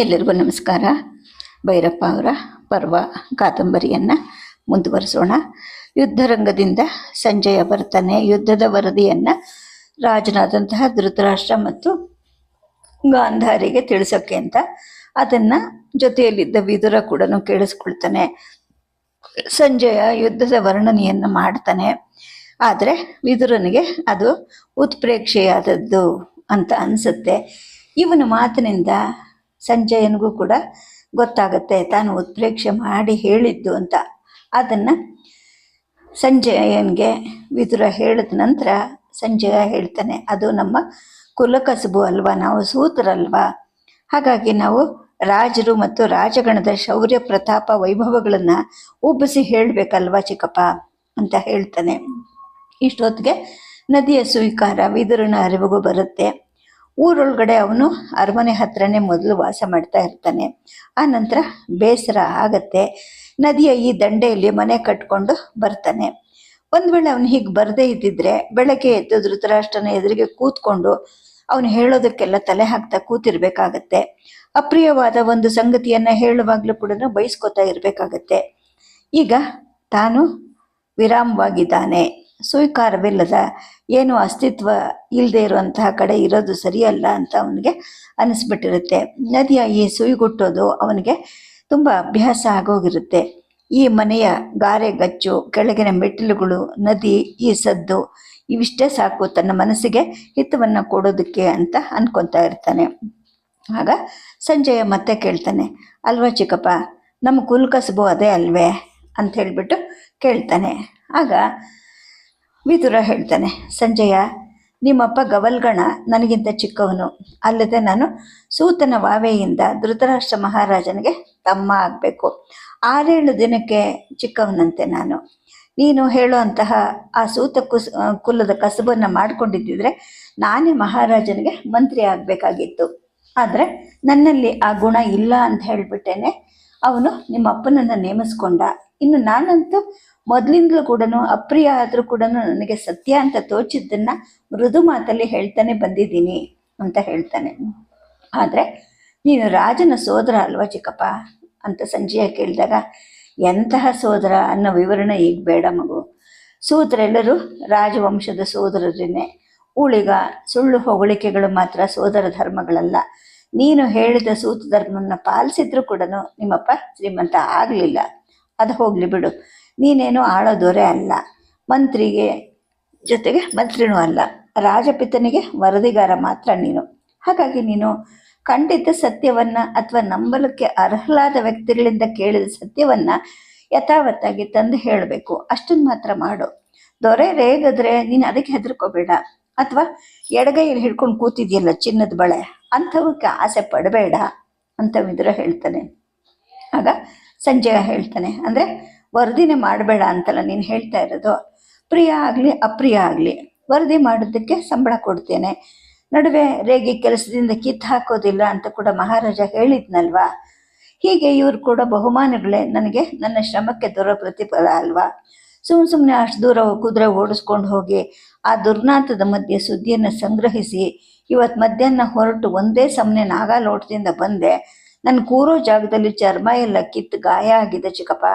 ಎಲ್ಲರಿಗೂ ನಮಸ್ಕಾರ. ಭೈರಪ್ಪ ಅವರ ಪರ್ವ ಕಾದಂಬರಿಯನ್ನು ಮುಂದುವರಿಸೋಣ. ಯುದ್ಧರಂಗದಿಂದ ಸಂಜಯ ಬರ್ತಾನೆ ಯುದ್ಧದ ವರದಿಯನ್ನು ರಾಜನಾದಂತಹ ಧೃತರಾಷ್ಟ್ರ ಮತ್ತು ಗಾಂಧಾರಿಗೆ ತಿಳಿಸೋಕ್ಕೆ ಅಂತ ಅದನ್ನು ಜೊತೆಯಲ್ಲಿದ್ದ ವಿದುರ ಕೂಡ ಕೇಳಿಸ್ಕೊಳ್ತಾನೆ. ಸಂಜಯ ಯುದ್ಧದ ವರ್ಣನೆಯನ್ನು ಮಾಡ್ತಾನೆ. ಆದರೆ ವಿದುರನಿಗೆ ಅದು ಉತ್ಪ್ರೇಕ್ಷೆಯಾದದ್ದು ಅಂತ ಅನಿಸುತ್ತೆ. ಇವನ ಮಾತಿನಿಂದ ಸಂಜಯನಿಗೂ ಕೂಡ ಗೊತ್ತಾಗುತ್ತೆ. ತಾನು ಉತ್ಪ್ರೇಕ್ಷೆ ಮಾಡಿ ಹೇಳಿದ್ದು ಅಂತ. ಅದನ್ನು ಸಂಜಯನಿಗೆ ವಿದುರ ಹೇಳಿದ ನಂತರ ಸಂಜಯ ಹೇಳ್ತಾನೆ, ಅದು ನಮ್ಮ ಕುಲಕಸಬು ಅಲ್ವಾ? ನಾವು ಸೂತ್ರಲ್ವಾ? ಹಾಗಾಗಿ ನಾವು ರಾಜರು ಮತ್ತು ರಾಜಗಣದ ಶೌರ್ಯ, ಪ್ರತಾಪ, ವೈಭವಗಳನ್ನು ಉಬ್ಬಿಸಿ ಹೇಳಬೇಕಲ್ವಾ ಚಿಕ್ಕಪ್ಪ? ಅಂತ ಹೇಳ್ತಾನೆ. ಇಷ್ಟೊತ್ತಿಗೆ ನದಿಯ ಸ್ವೀಕಾರ ವಿದುರನ ಅರಿವಿಗೂ ಬರುತ್ತೆ. ಊರೊಳಗಡೆ ಅವನು ಅರಮನೆ ಹತ್ರನೇ ಮೊದಲು ವಾಸ ಮಾಡ್ತಾ ಇರ್ತಾನೆ. ಆ ನಂತರ ಬೇಸರ ಆಗತ್ತೆ. ನದಿಯ ಈ ದಂಡೆಯಲ್ಲಿ ಮನೆ ಕಟ್ಕೊಂಡು ಬರ್ತಾನೆ. ಒಂದು ವೇಳೆ ಅವನು ಹೀಗೆ ಬರದೇ ಇದ್ದಿದ್ರೆ ಬೆಳಗ್ಗೆ ಎದ್ದು ಧೃತರಾಷ್ಟ್ರನ ಎದುರಿಗೆ ಕೂತ್ಕೊಂಡು ಅವನು ಹೇಳೋದಕ್ಕೆಲ್ಲ ತಲೆ ಹಾಕ್ತಾ ಕೂತಿರ್ಬೇಕಾಗತ್ತೆ. ಅಪ್ರಿಯವಾದ ಒಂದು ಸಂಗತಿಯನ್ನ ಹೇಳುವಾಗಲೂ ಕೂಡ ಬಯಸ್ಕೋತಾ ಇರಬೇಕಾಗತ್ತೆ. ಈಗ ತಾನು ವಿರಾಮವಾಗಿದ್ದಾನೆ. ಸ್ವೀಕಾರವಿಲ್ಲದ, ಏನು ಅಸ್ತಿತ್ವ ಇಲ್ಲದೆ ಇರುವಂತಹ ಕಡೆ ಇರೋದು ಸರಿಯಲ್ಲ ಅಂತ ಅವನಿಗೆ ಅನಿಸ್ಬಿಟ್ಟಿರುತ್ತೆ. ನದಿಯ ಈ ಸುಯಿಗುಟ್ಟೋದು ಅವನಿಗೆ ತುಂಬ ಅಭ್ಯಾಸ ಆಗೋಗಿರುತ್ತೆ. ಈ ಮನೆಯ ಗಾರೆ ಗಚ್ಚು, ಕೆಳಗಿನ ಮೆಟ್ಟಿಲುಗಳು, ನದಿ, ಈ ಸದ್ದು, ಇವಿಷ್ಟೇ ಸಾಕು ತನ್ನ ಮನಸ್ಸಿಗೆ ಹಿತವನ್ನು ಕೊಡೋದಕ್ಕೆ ಅಂತ ಅನ್ಕೊತಾ ಇರ್ತಾನೆ. ಆಗ ಸಂಜೆಯ ಮತ್ತೆ ಕೇಳ್ತಾನೆ, ಅಲ್ವಾ ಚಿಕ್ಕಪ್ಪ ನಮ್ಮ ಕುಲ್ಕಸಬು ಅದೇ ಅಲ್ವೇ? ಅಂತ ಹೇಳಿಬಿಟ್ಟು ಕೇಳ್ತಾನೆ. ಆಗ ವಿದುರ ಹೇಳ್ತಾನೆ, ಸಂಜಯ ನಿಮ್ಮಪ್ಪ ಗವಲ್ಗಣ ನನಗಿಂತ ಚಿಕ್ಕವನು. ಅಲ್ಲದೆ ನಾನು ಸೂತನ ವಾವೆಯಿಂದ ಧೃತರಾಷ್ಟ್ರ ಮಹಾರಾಜನಿಗೆ ತಮ್ಮ ಆಗಬೇಕು. ಆರೇಳು ದಿನಕ್ಕೆ ಚಿಕ್ಕವನಂತೆ ನಾನು. ನೀನು ಹೇಳುವಂತಹ ಆ ಸೂತ ಕುಸ್ ಕುಲದ ಕಸಬನ್ನು ಮಾಡಿಕೊಂಡಿದ್ದಿದ್ರೆ ನಾನೇ ಮಹಾರಾಜನಿಗೆ ಮಂತ್ರಿ ಆಗಬೇಕಾಗಿತ್ತು. ಆದರೆ ನನ್ನಲ್ಲಿ ಆ ಗುಣ ಇಲ್ಲ ಅಂತ ಹೇಳಿಬಿಟ್ಟೇನೆ. ಅವನು ನಿಮ್ಮ ಅಪ್ಪನನ್ನು ನೇಮಿಸ್ಕೊಂಡ. ಇನ್ನು ನಾನಂತೂ ಮೊದಲಿಂದಲೂ ಕೂಡ ಅಪ್ರಿಯ ಆದರೂ ಕೂಡ ನನಗೆ ಸತ್ಯ ಅಂತ ತೋಚಿದ್ದನ್ನು ಮೃದು ಮಾತಲ್ಲಿ ಹೇಳ್ತಾನೆ ಬಂದಿದ್ದೀನಿ ಅಂತ ಹೇಳ್ತಾನೆ. ಆದರೆ ನೀನು ರಾಜನ ಸೋದರ ಅಲ್ವಾ ಚಿಕ್ಕಪ್ಪ? ಅಂತ ಸಂಜಯ ಕೇಳಿದಾಗ, ಎಂತಹ ಸೋದರ ಅನ್ನೋ ವಿವರಣೆ ಈಗ ಬೇಡ ಮಗು. ಸೂತರೆಲ್ಲರೂ ರಾಜವಂಶದ ಸೋದರರೇನೆ. ಉಳಿಗ ಸುಳ್ಳು ಹೊಗಳಿಕೆಗಳು ಮಾತ್ರ ಸೋದರ ಧರ್ಮಗಳಲ್ಲ. ನೀನು ಹೇಳಿದ ಸೂತ ಧರ್ಮವನ್ನು ಪಾಲಿಸಿದ್ರು ಕೂಡ ನಿಮ್ಮಪ್ಪ ಶ್ರೀಮಂತ ಆಗಲಿಲ್ಲ. ಅದು ಹೋಗಲಿ ಬಿಡು. ನೀನೇನು ಆಳದೊರೆ ಅಲ್ಲ. ಮಂತ್ರಿಗೆ ಜೊತೆಗೆ ಮಂತ್ರಿನೂ ಅಲ್ಲ. ರಾಜಪಿತನಿಗೆ ವರದಿಗಾರ ಮಾತ್ರ ನೀನು. ಹಾಗಾಗಿ ನೀನು ಖಂಡಿತ ಸತ್ಯವನ್ನ ಅಥವಾ ನಂಬಲಕ್ಕೆ ಅರ್ಹಲಾದ ವ್ಯಕ್ತಿಗಳಿಂದ ಕೇಳಿದ ಸತ್ಯವನ್ನ ಯಥಾವತ್ತಾಗಿ ತಂದು ಹೇಳಬೇಕು. ಅಷ್ಟನ್ನು ಮಾತ್ರ ಮಾಡು. ದೊರೆ ರೇಗದ್ರೆ ನೀನು ಅದಕ್ಕೆ ಹೆದರ್ಕೋಬೇಡ. ಅಥವಾ ಎಡಗೈಯಲ್ಲಿ ಹಿಡ್ಕೊಂಡು ಕೂತಿದೆಯಲ್ಲ ಚಿನ್ನದ ಬಳೆ, ಅಂಥವಕ್ಕೆ ಆಸೆ ಪಡಬೇಡ ಅಂತ ವಿದುರ ಹೇಳ್ತಾನೆ. ಆಗ ಸಂಜಯ ಹೇಳ್ತಾನೆ. ಅಂದರೆ ವರದಿನೇ ಮಾಡಬೇಡ ಅಂತಲ್ಲ ನೀನು ಹೇಳ್ತಾ ಇರೋದು. ಪ್ರಿಯ ಆಗಲಿ, ಅಪ್ರಿಯ ಆಗಲಿ, ವರದಿ ಮಾಡೋದಕ್ಕೆ ಸಂಬಳ ಕೊಡ್ತೇನೆ. ನಡುವೆ ರೇಗಿ ಕೆಲಸದಿಂದ ಕಿತ್ತು ಹಾಕೋದಿಲ್ಲ ಅಂತ ಕೂಡ ಮಹಾರಾಜ ಹೇಳಿದ್ನಲ್ವಾ? ಹೀಗೆ ಇವರು ಕೂಡ ಬಹುಮಾನಗಳೇ ನನಗೆ ನನ್ನ ಶ್ರಮಕ್ಕೆ ದೊರ ಪ್ರತಿಫಲ ಅಲ್ವಾ? ಸುಮ್ಮ ಸುಮ್ಮನೆ ಅಷ್ಟು ದೂರ ಕುದುರೆ ಓಡಿಸ್ಕೊಂಡು ಹೋಗಿ, ಆ ದುರ್ನಾಥದ ಮಧ್ಯೆ ಸುದ್ದಿಯನ್ನು ಸಂಗ್ರಹಿಸಿ ಇವತ್ತು ಮಧ್ಯಾಹ್ನ ಹೊರಟು ಒಂದೇ ಸಮನೆ ನಾಗಾಲೋಟದಿಂದ ಬಂದೆ. ನನ್ನ ಕೂರೋ ಜಾಗದಲ್ಲಿ ಚರ್ಮ ಎಲ್ಲ ಕಿತ್ತು ಗಾಯ ಆಗಿದೆ ಚಿಕ್ಕಪ್ಪ.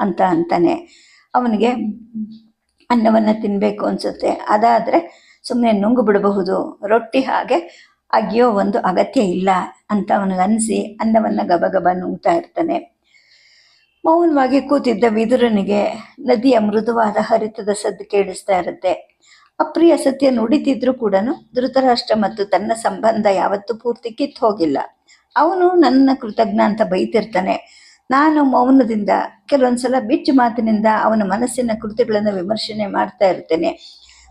ಅಂತ ಅಂತಾನೆ. ಅವನಿಗೆ ಅನ್ನವನ್ನು ತಿನ್ನಬೇಕು ಅನಿಸುತ್ತೆ. ಅದಾದರೆ ಸುಮ್ಮನೆ ನುಂಗು ಬಿಡಬಹುದು. ರೊಟ್ಟಿ ಹಾಗೆ ಅಗಿಯೋ ಒಂದು ಅಗತ್ಯ ಇಲ್ಲ ಅಂತ ಅವನಿಗೆ ಅನಿಸಿ ಅನ್ನವನ್ನು ಗಬಗಬ ನುಂಗ್ತಾ ಇರ್ತಾನೆ. ಮೌನವಾಗಿ ಕೂತಿದ್ದ ವಿದುರನಿಗೆ ನದಿಯ ಮೃದುವಾದ ಹರಿತದ ಸದ್ದು ಕೇಳಿಸ್ತಾ ಇರುತ್ತೆ. ಅಪ್ರಿಯ ಸತ್ಯ ನುಡಿತಿದ್ರು ಕೂಡ ಧೃತರಾಷ್ಟ್ರ ಮತ್ತು ತನ್ನ ಸಂಬಂಧ ಯಾವತ್ತೂ ಪೂರ್ತಿ ಕಿತ್ತು ಹೋಗಿಲ್ಲ ಅವನು ನನ್ನ ಕೃತಜ್ಞ ಅಂತ ಬೈತಿರ್ತಾನೆ. ನಾನು ಮೌನದಿಂದ ಕೆಲವೊಂದ್ಸಲ ಬಿಚ್ಚು ಮಾತಿನಿಂದ ಅವನ ಮನಸ್ಸಿನ ಕೃತಿಗಳನ್ನು ವಿಮರ್ಶನೆ ಮಾಡ್ತಾ ಇರ್ತೇನೆ.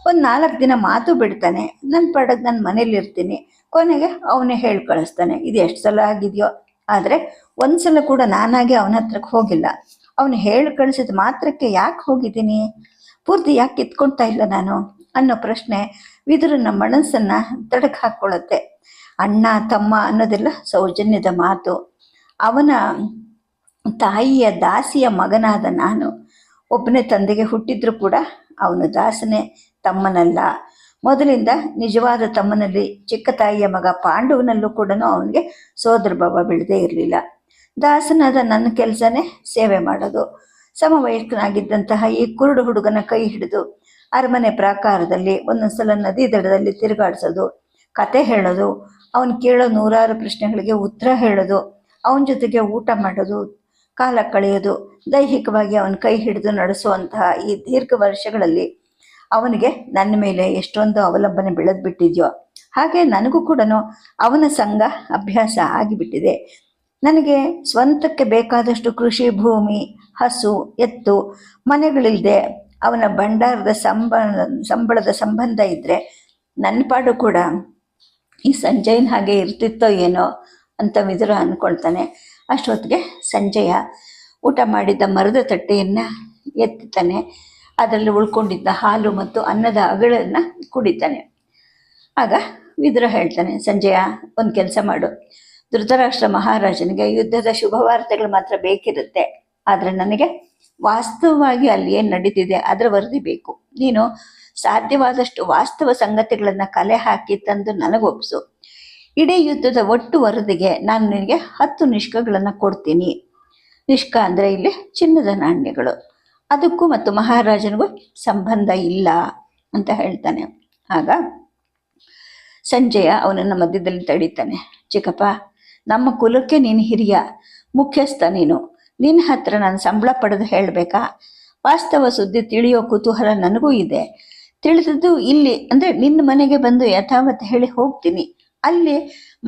ಒಂದು ನಾಲ್ಕು ದಿನ ಮಾತು ಬಿಡ್ತಾನೆ. ನನ್ನ ಪಡಗ್ ನಾನು ಮನೇಲಿ ಇರ್ತೀನಿ ಕೊನೆಗೆ ಅವನೇ ಹೇಳಿ ಕಳಿಸ್ತಾನೆ ಇದು ಎಷ್ಟು ಸಲ ಆಗಿದೆಯೋ? ಆದರೆ ಒಂದ್ಸಲ ಕೂಡ ನಾನಾಗೆ ಅವನ ಹತ್ರಕ್ಕೆ ಹೋಗಿಲ್ಲ. ಅವನು ಹೇಳಿ ಕಳಿಸಿದ ಮಾತ್ರಕ್ಕೆ ಯಾಕೆ ಹೋಗಿದ್ದೀನಿ? ಪೂರ್ತಿ ಯಾಕೆ ಕಿತ್ಕೊಳ್ತಾ ಇಲ್ಲ ನಾನು? ಅನ್ನೋ ಪ್ರಶ್ನೆ ವಿದುರನ ಮನಸ್ಸನ್ನು ತಡಕ್ಕೆ ಹಾಕ್ಕೊಳ್ಳುತ್ತೆ ಅಣ್ಣ, ತಮ್ಮ ಅನ್ನೋದೆಲ್ಲ ಸೌಜನ್ಯದ ಮಾತು. ಅವನ ತಾಯಿಯ ದಾಸಿಯ ಮಗನಾದ ನಾನು. ಒಬ್ಬನೇ ತಂದೆಗೆ ಹುಟ್ಟಿದ್ರು ಕೂಡ ಅವನು ದಾಸನೇ, ತಮ್ಮನಲ್ಲ. ಮೊದಲಿಂದ ನಿಜವಾದ ತಮ್ಮನಲ್ಲಿ ಚಿಕ್ಕ ತಾಯಿಯ ಮಗ ಪಾಂಡುವನಲ್ಲೂ ಕೂಡ ಅವನಿಗೆ ಸೋದರ ಭಾವ ಬೆಳೆದೇ ಇರಲಿಲ್ಲ. ದಾಸನಾದ ನನ್ನ ಕೆಲಸನೇ ಸೇವೆ ಮಾಡೋದು. ಸಮವಯಸ್ಕನಾಗಿದ್ದಂತಹ ಈ ಕುರುಡು ಹುಡುಗನ ಕೈ ಹಿಡಿದು ಅರಮನೆ ಪ್ರಾಕಾರದಲ್ಲಿ ಒಂದೊಂದ್ಸಲ ನದಿ ದಡದಲ್ಲಿ ತಿರುಗಾಡಿಸೋದು, ಕತೆ ಹೇಳೋದು, ಅವನು ಕೇಳೋ ನೂರಾರು ಪ್ರಶ್ನೆಗಳಿಗೆ ಉತ್ತರ ಹೇಳೋದು, ಅವನ ಜೊತೆಗೆ ಊಟ ಮಾಡೋದು ಕಾಲ ಕಳೆಯೋದು ದೈಹಿಕವಾಗಿ ಅವನ ಕೈ ಹಿಡಿದು ನಡೆಸುವಂತಹ ಈ ದೀರ್ಘ ವರ್ಷಗಳಲ್ಲಿ ಅವನಿಗೆ ನನ್ನ ಮೇಲೆ ಎಷ್ಟೊಂದು ಅವಲಂಬನೆ ಬೆಳೆದು ಬಿಟ್ಟಿದೆಯೋ ಹಾಗೆ ನನಗೂ ಕೂಡ ಅವನ ಸಂಘ ಅಭ್ಯಾಸ ಆಗಿಬಿಟ್ಟಿದೆ. ನನಗೆ ಸ್ವಂತಕ್ಕೆ ಬೇಕಾದಷ್ಟು ಕೃಷಿ, ಭೂಮಿ, ಹಸು, ಎತ್ತು, ಮನೆಗಳಿಲ್ಲದೆ ಅವನ ಭಂಡಾರದ ಸಂಬ ಸಂಬಳದ ಸಂಬಂಧ ಇದ್ದರೆ ನನ್ನ ಪಾಡು ಕೂಡ ಈ ಸಂಜಯನ ಹಾಗೆ ಇರ್ತಿತ್ತೋ ಏನೋ ಅಂತ ಮಿದುರು ಅಂದ್ಕೊಳ್ತಾನೆ ಅಷ್ಟೊತ್ತಿಗೆ ಸಂಜಯ ಊಟ ಮಾಡಿದ್ದ ಮರದ ತಟ್ಟೆಯನ್ನು ಎತ್ತುತ್ತಾನೆ ಅದರಲ್ಲಿ ಉಳ್ಕೊಂಡಿದ್ದ ಹಾಲು ಮತ್ತು ಅನ್ನದ ಅಗಳನ್ನು ಕುಡಿತಾನೆ. ಆಗ ವಿದುರ ಹೇಳ್ತಾನೆ, ಸಂಜಯ, ಒಂದು ಕೆಲಸ ಮಾಡು. ಧೃತರಾಷ್ಟ್ರ ಮಹಾರಾಜನಿಗೆ ಯುದ್ಧದ ಶುಭವಾರ್ತೆಗಳು ಮಾತ್ರ ಬೇಕಿರುತ್ತೆ. ಆದರೆ ನನಗೆ ವಾಸ್ತವವಾಗಿ ಅಲ್ಲಿ ಏನು ನಡೀತಿದೆ ಅದರ ವರದಿ ಬೇಕು. ನೀನು ಸಾಧ್ಯವಾದಷ್ಟು ವಾಸ್ತವ ಸಂಗತಿಗಳನ್ನು ಕಲೆ ಹಾಕಿ ತಂದು ನನಗೊಪ್ಸು. ಇಡೀ ಯುದ್ಧದ ಒಟ್ಟು ವರದಿಗೆ ನಾನು ನಿನಗೆ ಹತ್ತು ನಿಷ್ಕಗಳನ್ನು ಕೊಡ್ತೀನಿ. ನಿಷ್ಕ ಅಂದರೆ ಇಲ್ಲಿ ಚಿನ್ನದ ನಾಣ್ಯಗಳು. ಅದಕ್ಕೂ ಮತ್ತು ಮಹಾರಾಜನಿಗೂ ಸಂಬಂಧ ಇಲ್ಲ ಅಂತ ಹೇಳ್ತಾನೆ. ಆಗ ಸಂಜಯ ಅವನನ್ನು ಮಧ್ಯದಲ್ಲಿ ತಡೀತಾನೆ. ಚಿಕ್ಕಪ್ಪ, ನಮ್ಮ ಕುಲಕ್ಕೆ ನೀನು ಹಿರಿಯ, ಮುಖ್ಯಸ್ಥ ನೀನು. ನಿನ್ನ ಹತ್ರ ನಾನು ಸಂಬಳ ಪಡೆದು ಹೇಳಬೇಕಾ? ವಾಸ್ತವ ಸುದ್ದಿ ತಿಳಿಯೋ ಕುತೂಹಲ ನನಗೂ ಇದೆ. ತಿಳಿದದ್ದು ಇಲ್ಲಿ, ಅಂದರೆ ನಿನ್ನ ಮನೆಗೆ ಬಂದು ಯಥಾವತ್ ಹೇಳಿ ಹೋಗ್ತೀನಿ. ಅಲ್ಲಿ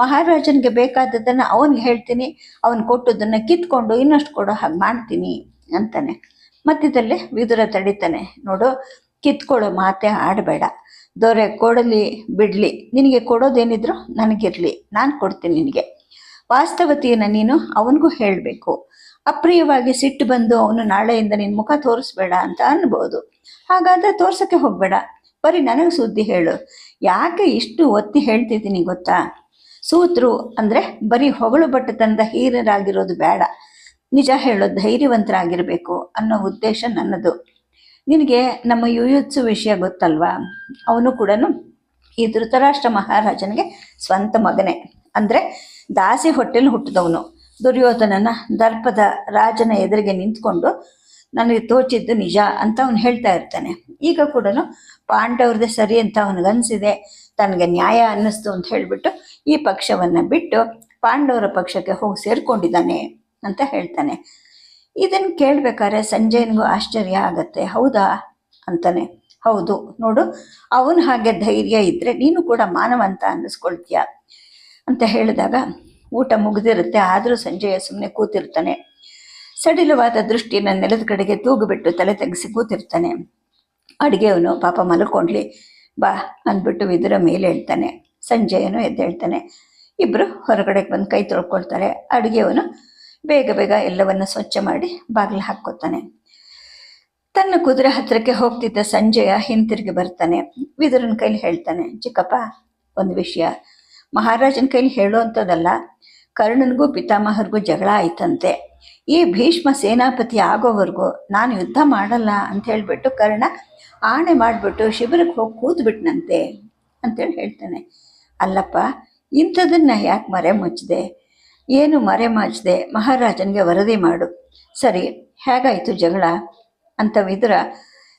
ಮಹಾರಾಜನಿಗೆ ಬೇಕಾದದ್ದನ್ನು ಅವನಿಗೆ ಹೇಳ್ತೀನಿ, ಅವನು ಕೊಟ್ಟದನ್ನು ಕಿತ್ಕೊಂಡು ಇನ್ನಷ್ಟು ಕೊಡೋ ಹಾಗೆ ಮಾಡ್ತೀನಿ ಅಂತಾನೆ. ಮಧ್ಯದಲ್ಲಿ ವಿದುರ ತಡಿತಾನೆ, ನೋಡು, ಕಿತ್ಕೊಳ್ಳೋ ಮಾತೆ ಆಡಬೇಡ. ದೊರೆ, ಕೊಡಲಿ, ಬಿಡಲಿ. ನಿನಗೆ ಕೊಡೋದೇನಿದ್ರು ನನಗಿರಲಿ, ನಾನು ಕೊಡ್ತೀನಿ ನಿನಗೆ. ವಾಸ್ತವತೆಯನ್ನು ನೀನು ಅವನಿಗೂ ಹೇಳಬೇಕು. ಅಪ್ರಿಯವಾಗಿ ಸಿಟ್ಟು ಬಂದು ಅವನು ನಾಳೆಯಿಂದ ನಿನ್ನ ಮುಖ ತೋರಿಸ್ಬೇಡ ಅಂತ ಅನ್ಬೋದು. ಹಾಗಾದರೆ ತೋರ್ಸೋಕ್ಕೆ ಹೋಗಬೇಡ. ಬರೀ ನನಗೆ ಸುದ್ದಿ ಹೇಳು. ಯಾಕೆ ಇಷ್ಟು ಒತ್ತಿ ಹೇಳ್ತಿದ್ದೀನಿ ಗೊತ್ತಾ? ಸೂತ್ರು ಅಂದರೆ ಬರೀ ಹೊಗಳು ಬಟ್ಟತನದ ಹೀರರಾಗಿರೋದು ಬೇಡ. ನಿಜ ಹೇಳೋ ಧೈರ್ಯವಂತರಾಗಿರಬೇಕು ಅನ್ನೋ ಉದ್ದೇಶ ನನ್ನದು. ನಿನಗೆ ನಮ್ಮ ಯುಯುತ್ಸು ವಿಷಯ ಗೊತ್ತಲ್ವಾ? ಅವನು ಕೂಡ ಈ ಧೃತರಾಷ್ಟ್ರ ಮಹಾರಾಜನಿಗೆ ಸ್ವಂತ ಮಗನೇ. ಅಂದರೆ ದಾಸಿ ಹೊಟ್ಟೆಲಿ ಹುಟ್ಟಿದವನು. ದುರ್ಯೋಧನನ ದರ್ಪದ ರಾಜನ ಎದುರಿಗೆ ನಿಂತ್ಕೊಂಡು ನನಗೆ ತೋಚಿದ್ದು ನಿಜ ಅಂತ ಅವನು ಹೇಳ್ತಾ ಇರ್ತಾನೆ. ಈಗ ಕೂಡ ಪಾಂಡವ್ರದೇ ಸರಿ ಅಂತ ಅವನಿಗನ್ಸಿದೆ ತನಗೆ ನ್ಯಾಯ ಅನ್ನಿಸ್ತು ಅಂತ ಹೇಳಿಬಿಟ್ಟು ಈ ಪಕ್ಷವನ್ನು ಬಿಟ್ಟು ಪಾಂಡವರ ಪಕ್ಷಕ್ಕೆ ಹೋಗಿ ಸೇರ್ಕೊಂಡಿದ್ದಾನೆ ಅಂತ ಹೇಳ್ತಾನೆ. ಇದನ್ನು ಕೇಳಬೇಕಾದ್ರೆ ಸಂಜಯನಿಗೂ ಆಶ್ಚರ್ಯ ಆಗತ್ತೆ. ಹೌದಾ? ಅಂತಾನೆ. ಹೌದು. ನೋಡು, ಅವನು ಹಾಗೆ ಧೈರ್ಯ ಇದ್ದರೆ ನೀನು ಕೂಡ ಮಾನವಂತ ಅನ್ನಿಸ್ಕೊಳ್ತೀಯ. ಅಂತ ಹೇಳಿದಾಗ ಊಟ ಮುಗಿದಿರುತ್ತೆ. ಆದರೂ ಸಂಜಯ ಸುಮ್ಮನೆ ಕೂತಿರ್ತಾನೆ. ಸಡಿಲವಾದ ದೃಷ್ಟಿಯನ್ನು ನೆಲದ ಕಡೆಗೆ ತೂಗುಬಿಟ್ಟು ತಲೆ ತೆಗೆಸಿ ಕೂತಿರ್ತಾನೆ. ಅಡುಗೆಯವನು ಪಾಪ ಮಲ್ಕೊಂಡ್ಲಿ, ಬಾ ಅಂದ್ಬಿಟ್ಟು ವಿದುರ ಮೇಲೆ ಹೇಳ್ತಾನೆ. ಸಂಜಯನು ಎದ್ದೇಳ್ತಾನೆ. ಇಬ್ಬರು ಹೊರಗಡೆಗೆ ಬಂದು ಕೈ ತೊಳ್ಕೊಳ್ತಾರೆ. ಅಡುಗೆಯವನು ಬೇಗ ಬೇಗ ಎಲ್ಲವನ್ನು ಸ್ವಚ್ಛ ಮಾಡಿ ಬಾಗಿಲು ಹಾಕ್ಕೋತಾನೆ. ತನ್ನ ಕುದುರೆ ಹತ್ತಿರಕ್ಕೆ ಹೋಗ್ತಿದ್ದ ಸಂಜಯ ಹಿಂತಿರುಗಿ ಬರ್ತಾನೆ. ವಿದುರನ ಕೈಲಿ ಹೇಳ್ತಾನೆ, ಚಿಕ್ಕಪ್ಪ, ಒಂದು ವಿಷಯ. ಮಹಾರಾಜನ ಕೈಲಿ ಹೇಳುವಂಥದ್ದಲ್ಲ. ಕರ್ಣನಿಗೂ ಪಿತಾಮಹರಿಗೂ ಜಗಳ ಆಯ್ತಂತೆ. ಈ ಭೀಷ್ಮ ಸೇನಾಪತಿ ಆಗೋವರೆಗೂ ನಾನು ಯುದ್ಧ ಮಾಡಲ್ಲ ಅಂತ ಹೇಳ್ಬಿಟ್ಟು ಕರ್ಣ ಆಣೆ ಮಾಡಿಬಿಟ್ಟು ಶಿಬಿರಕ್ಕೆ ಹೋಗಿ ಕೂತ್ಬಿಟ್ನಂತೆ ಅಂತೇಳಿ ಹೇಳ್ತಾನೆ. ಅಲ್ಲಪ್ಪ, ಇಂಥದನ್ನ ಯಾಕೆ ಮರೆ ಮುಚ್ಚಿದೆ ಏನು ಮರೆ ಮಾಚಿದೆ? ಮಹಾರಾಜನಿಗೆ ವರದಿ ಮಾಡು. ಸರಿ, ಹೇಗಾಯಿತು ಜಗಳ? ಅಂತ ವಿದುರ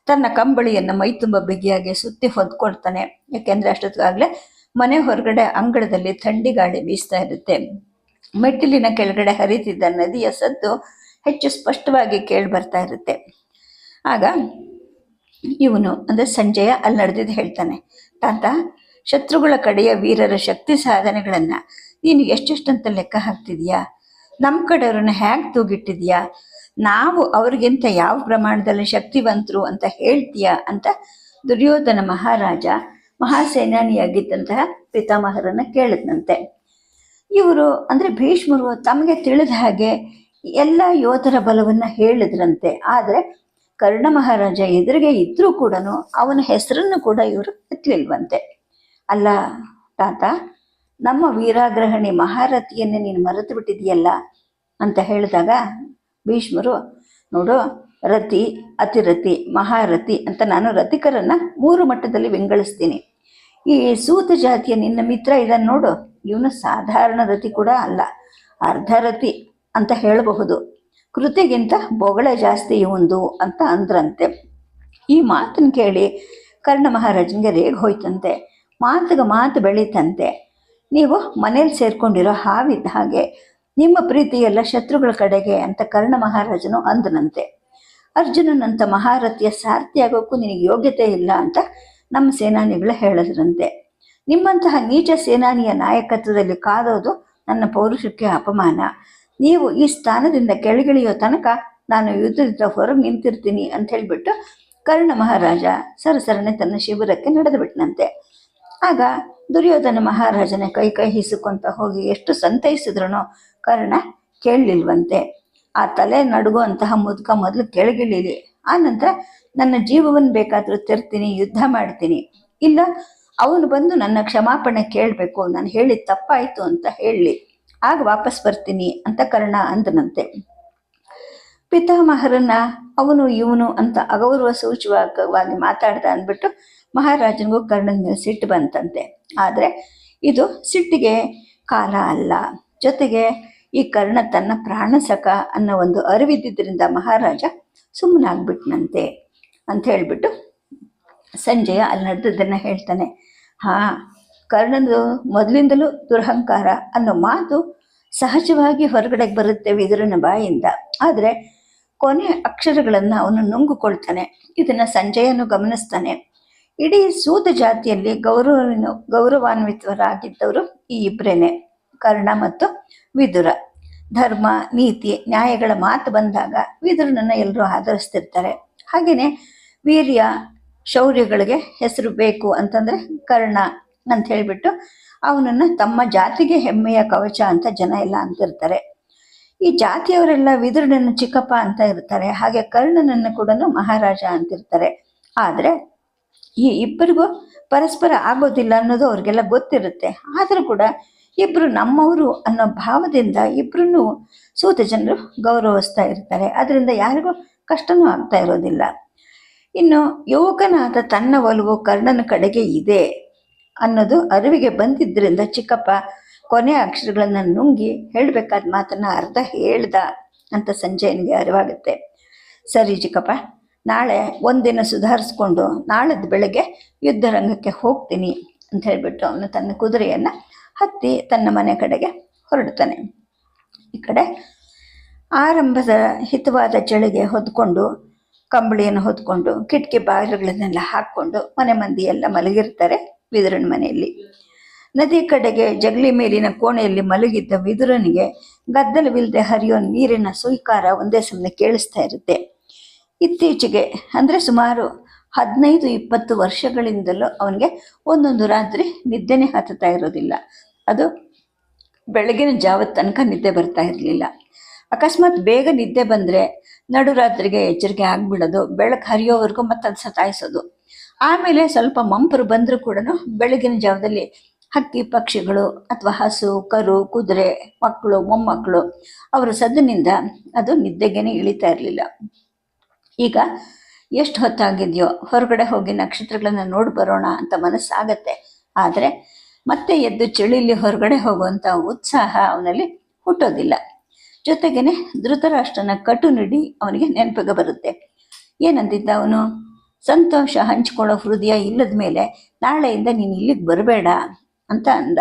ತನ್ನ ಕಂಬಳಿಯನ್ನು ಮೈ ತುಂಬ ಬಿಗಿಯಾಗಿ ಸುತ್ತಿ ಹೊದ್ಕೊಳ್ತಾನೆ. ಯಾಕೆಂದರೆ ಅಷ್ಟೊತ್ತಿಗಾಗಲೇ ಮನೆ ಹೊರಗಡೆ ಅಂಗಳದಲ್ಲಿ ಥಂಡಿ ಗಾಳಿ ಬೀಸ್ತಾ ಇರುತ್ತೆ. ಮೆಟ್ಟಿಲಿನ ಕೆಳಗಡೆ ಹರಿತಿದ್ದ ನದಿಯ ಸದ್ದು ಹೆಚ್ಚು ಸ್ಪಷ್ಟವಾಗಿ ಕೇಳಿ ಬರ್ತಾ ಇರುತ್ತೆ. ಆಗ ಇವನು ಅಂದರೆ ಸಂಜಯ ಅಲ್ಲಿ ನಡೆದಿದ್ದು ಹೇಳ್ತಾನೆ, ತಾತ, ಶತ್ರುಗಳ ಕಡೆಯ ವೀರರ ಶಕ್ತಿ ಸಾಧನೆಗಳನ್ನು ನೀನು ಎಷ್ಟೆಷ್ಟಂತ ಲೆಕ್ಕ ಹಾಕ್ತಿದ್ಯಾ? ನಮ್ಮ ಕಡೆಯವ್ರನ್ನ ಹೇಗೆ ತೂಗಿಟ್ಟಿದ್ಯಾ? ನಾವು ಅವ್ರಿಗಿಂತ ಯಾವ ಪ್ರಮಾಣದಲ್ಲಿ ಶಕ್ತಿವಂತರು ಅಂತ ಹೇಳ್ತೀಯಾ ಅಂತ ದುರ್ಯೋಧನ ಮಹಾರಾಜ ಮಹಾಸೇನಾನಿಯಾಗಿದ್ದಂತಹ ಪಿತಾಮಹರನ್ನು ಕೇಳಿದ್ನಂತೆ. ಇವರು ಅಂದರೆ ಭೀಷ್ಮರು ತಮಗೆ ತಿಳಿದ ಹಾಗೆ ಎಲ್ಲ ಯೋಧರ ಬಲವನ್ನು ಹೇಳಿದ್ರಂತೆ. ಆದರೆ ಕರ್ಣ ಮಹಾರಾಜ ಎದುರಿಗೆ ಇದ್ರೂ ಕೂಡ ಅವನ ಹೆಸರನ್ನು ಕೂಡ ಇವರು ಎತ್ತಲಿಲ್ವಂತೆ. ಅಲ್ಲ ತಾತ, ನಮ್ಮ ವೀರಾಗ್ರಹಣಿ ಮಹಾರಥಿಯನ್ನೇ ನೀನು ಮರೆತು ಬಿಟ್ಟಿದೆಯಲ್ಲ ಅಂತ ಹೇಳಿದಾಗ ಭೀಷ್ಮರು, ನೋಡು ರತಿ ಅತಿರತಿ ಮಹಾರಥಿ ಅಂತ ನಾನು ರಥಿಕರನ್ನು ಮೂರು ಮಟ್ಟದಲ್ಲಿ ವಿಂಗಡಿಸ್ತೀನಿ. ಈ ಸೂತ ಜಾತಿಯ ನಿನ್ನ ಮಿತ್ರ ಇದನ್ನು ನೋಡು. ಇವನು ಸಾಧಾರಣ ರತಿ ಕೂಡ ಅಲ್ಲ. ಅರ್ಧ ರತಿ ಅಂತ ಹೇಳಬಹುದು. ಕೃತಿಗಿಂತ ಬೊಗಳೆ ಜಾಸ್ತಿ ಇವಂದು ಅಂತ ಅಂದ್ರಂತೆ. ಈ ಮಾತನ್ನು ಕೇಳಿ ಕರ್ಣ ಮಹಾರಾಜನಿಗೆ ರೇಗ್ ಹೋಯ್ತಂತೆ. ಮಾತಿಗೆ ಮಾತು ಬೆಳೀತಂತೆ. ನೀವು ಮನೇಲಿ ಸೇರ್ಕೊಂಡಿರೋ ಹಾವಿದ್ದ ಹಾಗೆ ನಿಮ್ಮ ಪ್ರೀತಿ ಎಲ್ಲ ಶತ್ರುಗಳ ಕಡೆಗೆ ಅಂತ ಕರ್ಣ ಮಹಾರಾಜನು ಅಂದನಂತೆ. ಅರ್ಜುನನಂತ ಮಹಾರಥಿಯ ಸಾರ್ಥಿಯಾಗೋಕ್ಕೂ ನಿನಗೆ ಯೋಗ್ಯತೆ ಇಲ್ಲ ಅಂತ ನಮ್ಮ ಸೇನಾನಿಗಳು ಹೇಳಿದ್ರಂತೆ. ನಿಮ್ಮಂತಹ ನೀಚ ಸೇನಾನಿಯ ನಾಯಕತ್ವದಲ್ಲಿ ಕಾದೋದು ನನ್ನ ಪೌರುಷಕ್ಕೆ ಅಪಮಾನ. ನೀವು ಈ ಸ್ಥಾನದಿಂದ ಕೆಳಗಿಳಿಯೋ ತನಕ ನಾನು ಯುದ್ಧದಿಂದ ಹೊರಗೆ ನಿಂತಿರ್ತೀನಿ ಅಂತ ಹೇಳಿಬಿಟ್ಟು ಕರ್ಣ ಮಹಾರಾಜ ಸರಸರನೆ ತನ್ನ ಶಿಬಿರಕ್ಕೆ ನಡೆದು ಬಿಟ್ಟನಂತೆ ಆಗ ದುರ್ಯೋಧನ ಮಹಾರಾಜನ ಕೈ ಕೈ ಹಿಸುಕೊಂತ ಹೋಗಿ ಎಷ್ಟು ಸಂತೈಸಿದ್ರೂ ಕರ್ಣ ಕೇಳಲಿಲ್ವಂತೆ. ಆ ತಲೆ ನಡುಗುವಂತಹ ಮುದುಕ ಮೊದಲು ಕೆಳಗಿಳಿಲಿ. ಆ ನಂತರ ನನ್ನ ಜೀವವನ್ನು ಬೇಕಾದರೂ ತೆರ್ತೀನಿ, ಯುದ್ಧ ಮಾಡ್ತೀನಿ. ಇಲ್ಲ, ಅವನು ಬಂದು ನನ್ನ ಕ್ಷಮಾಪಣೆ ಕೇಳಬೇಕು, ನಾನು ಹೇಳಿದ ತಪ್ಪಾಯಿತು ಅಂತ ಹೇಳಲಿ ಆಗ ವಾಪಸ್ ಬರ್ತೀನಿ ಅಂತ ಕರ್ಣ ಅಂದನಂತೆ. ಪಿತಾಮಹರನ್ನ ಅವನು ಇವನು ಅಂತ ಅಗೌರವ ಸೂಚಕವಾಗಿ ಮಾತಾಡ್ದ ಅಂದ್ಬಿಟ್ಟು ಮಹಾರಾಜನಿಗೂ ಕರ್ಣನ ಮೇಲೆ ಸಿಟ್ಟು ಬಂತಂತೆ. ಆದರೆ ಇದು ಸಿಟ್ಟಿಗೆ ಕಾಲ ಅಲ್ಲ. ಜೊತೆಗೆ ಈ ಕರ್ಣ ತನ್ನ ಪ್ರಾಣಸಕ ಅನ್ನೋ ಒಂದು ಅರಿವಿದ್ದರಿಂದ ಮಹಾರಾಜ ಸುಮ್ಮನಾಗ್ಬಿಟ್ನಂತೆ. ಅಂತ ಹೇಳಿಬಿಟ್ಟು ಸಂಜಯ ಅಲ್ಲಿ ನಡೆದದ್ದನ್ನು ಹೇಳ್ತಾನೆ. ಹಾ, ಕರ್ಣನು ಮೊದಲಿಂದಲೂ ದುರಹಂಕಾರ ಅನ್ನೋ ಮಾತು ಸಹಜವಾಗಿ ಹೊರಗಡೆಗೆ ಬರುತ್ತೆ ವಿದುರನ ಬಾಯಿಂದ. ಆದರೆ ಕೊನೆ ಅಕ್ಷರಗಳನ್ನು ಅವನು ನುಂಗುಕೊಳ್ತಾನೆ. ಇದನ್ನು ಸಂಜಯನು ಗಮನಿಸ್ತಾನೆ. ಇಡೀ ಸೂತ ಜಾತಿಯಲ್ಲಿ ಗೌರವ ಗೌರವಾನ್ವಿತರಾಗಿದ್ದವರು ಈ ಇಬ್ಬರೇನೆ ಕರ್ಣ ಮತ್ತು ವಿದುರ. ಧರ್ಮ, ನೀತಿ, ನ್ಯಾಯಗಳ ಮಾತು ಬಂದಾಗ ವಿದುರನನ್ನು ಎಲ್ಲರೂ ಆಧರಿಸ್ತಿರ್ತಾರೆ. ಹಾಗೆಯೇ ವೀರ್ಯ ಶೌರ್ಯಗಳಿಗೆ ಹೆಸರು ಬೇಕು ಅಂತಂದರೆ ಕರ್ಣ ಅಂತ ಹೇಳಿಬಿಟ್ಟು ಅವನನ್ನು ತಮ್ಮ ಜಾತಿಗೆ ಹೆಮ್ಮೆಯ ಕವಚ ಅಂತ ಜನ ಎಲ್ಲ ಅಂತಿರ್ತಾರೆ. ಈ ಜಾತಿಯವರೆಲ್ಲ ವಿದುರನನ್ನು ಚಿಕ್ಕಪ್ಪ ಅಂತ ಇರ್ತಾರೆ. ಹಾಗೆ ಕರ್ಣನನ್ನು ಕೂಡ ಮಹಾರಾಜ ಅಂತಿರ್ತಾರೆ. ಆದರೆ ಈ ಇಬ್ಬರಿಗೂ ಪರಸ್ಪರ ಆಗೋದಿಲ್ಲ ಅನ್ನೋದು ಅವ್ರಿಗೆಲ್ಲ ಗೊತ್ತಿರುತ್ತೆ. ಆದರೂ ಕೂಡ ಇಬ್ಬರು ನಮ್ಮವರು ಅನ್ನೋ ಭಾವದಿಂದ ಇಬ್ಬರನ್ನು ಸೂತ ಜನರು ಗೌರವಿಸ್ತಾ ಇರ್ತಾರೆ. ಅದರಿಂದ ಯಾರಿಗೂ ಕಷ್ಟನೂ ಆಗ್ತಾ ಇರೋದಿಲ್ಲ. ಇನ್ನು ಯುವಕನಾದ ತನ್ನ ಒಲವು ಕರ್ಣನ ಕಡೆಗೆ ಇದೆ ಅನ್ನೋದು ಅರಿವಿಗೆ ಬಂದಿದ್ದರಿಂದ ಚಿಕ್ಕಪ್ಪ ಕೊನೆ ಅಕ್ಷರಗಳನ್ನು ನುಂಗಿ ಹೇಳಬೇಕಾದ ಮಾತನ್ನ ಅರ್ಧ ಹೇಳ್ದ ಅಂತ ಸಂಜಯನಿಗೆ ಅರಿವಾಗುತ್ತೆ. ಸರಿ ಚಿಕ್ಕಪ್ಪ, ನಾಳೆ ಒಂದಿನ ಸುಧಾರಿಸ್ಕೊಂಡು ನಾಳದ ಬೆಳಗ್ಗೆ ಯುದ್ಧರಂಗಕ್ಕೆ ಹೋಗ್ತೀನಿ ಅಂತ ಹೇಳಿಬಿಟ್ಟು ಅವನು ತನ್ನ ಕುದುರೆಯನ್ನು ಹತ್ತಿ ತನ್ನ ಮನೆ ಕಡೆಗೆ ಹೊರಡ್ತಾನೆ ಈ ಕಡೆ ಆರಂಭದ ಹಿತವಾದ ಚಳಿಗೆ ಹೊದ್ಕೊಂಡು ಕಂಬಳಿಯನ್ನು ಹೊತ್ಕೊಂಡು ಕಿಟಕಿ ಬಾಗಿಲುಗಳನ್ನೆಲ್ಲ ಹಾಕ್ಕೊಂಡು ಮನೆ ಮಂದಿ ಎಲ್ಲ ಮಲಗಿರ್ತಾರೆ ವಿದುರನ ಮನೆಯಲ್ಲಿ. ನದಿ ಕಡೆಗೆ ಜಗಲಿ ಮೇಲಿನ ಕೋಣೆಯಲ್ಲಿ ಮಲಗಿದ್ದ ವಿದುರನಿಗೆ ಗದ್ದಲವಿಲ್ಲದೆ ಹರಿಯೋ ನೀರಿನ ಸ್ವೀಕಾರ ಒಂದೇ ಸಮನೆ ಕೇಳಿಸ್ತಾ ಇರುತ್ತೆ. ಇತ್ತೀಚೆಗೆ, ಅಂದರೆ ಸುಮಾರು ಹದಿನೈದು, ಇಪ್ಪತ್ತು ವರ್ಷಗಳಿಂದಲೂ ಅವನಿಗೆ ಒಂದೊಂದು ರಾತ್ರಿ ನಿದ್ದೆನೇ ಹತ್ತುತ್ತಾ ಇರೋದಿಲ್ಲ. ಅದು ಬೆಳಗಿನ ಜಾವದ ತನಕ ನಿದ್ದೆ ಬರ್ತಾ ಇರಲಿಲ್ಲ. ಅಕಸ್ಮಾತ್ ಬೇಗ ನಿದ್ದೆ ಬಂದರೆ ನಡುರಾತ್ರಿಗೆ ಎಚ್ಚರಿಕೆ ಆಗ್ಬಿಡೋದು, ಬೆಳಕು ಹರಿಯೋವರೆಗೂ ಮತ್ತೆ ಅದು ಸತಾಯಿಸೋದು. ಆಮೇಲೆ ಸ್ವಲ್ಪ ಮಂಪರು ಬಂದರೂ ಕೂಡ ಬೆಳಗಿನ ಜಾವದಲ್ಲಿ ಹಕ್ಕಿ ಪಕ್ಷಿಗಳು ಅಥವಾ ಹಸು, ಕರು, ಕುದುರೆ, ಮಕ್ಕಳು, ಮೊಮ್ಮಕ್ಕಳು ಅವರ ಸದ್ದಿನಿಂದ ಅದು ನಿದ್ದೆಗೇನೆ ಇಳಿತಾ ಇರಲಿಲ್ಲ. ಈಗ ಎಷ್ಟು ಹೊತ್ತಾಗಿದೆಯೋ ಹೊರಗಡೆ ಹೋಗಿ ನಕ್ಷತ್ರಗಳನ್ನು ನೋಡಿ ಬರೋಣ ಅಂತ ಮನಸ್ಸಾಗತ್ತೆ. ಆದರೆ ಮತ್ತೆ ಎದ್ದು ಚಳಿಲಿ ಹೊರಗಡೆ ಹೋಗುವಂಥ ಉತ್ಸಾಹ ಅವನಲ್ಲಿ ಹುಟ್ಟೋದಿಲ್ಲ. ಜೊತೆಗೇನೆ ಧೃತರಾಷ್ಟ್ರನ ಕಟು ನುಡಿ ಅವನಿಗೆ ನೆನಪಿಗೆ ಬರುತ್ತೆ. ಏನಂತಿದ್ದ ಅವನು? ಸಂತೋಷ ಹಂಚ್ಕೊಳ್ಳೋ ಹೃದಯ ಇಲ್ಲದ ಮೇಲೆ ನಾಳೆಯಿಂದ ನೀನು ಇಲ್ಲಿಗೆ ಬರಬೇಡ ಅಂತ ಅಂದ.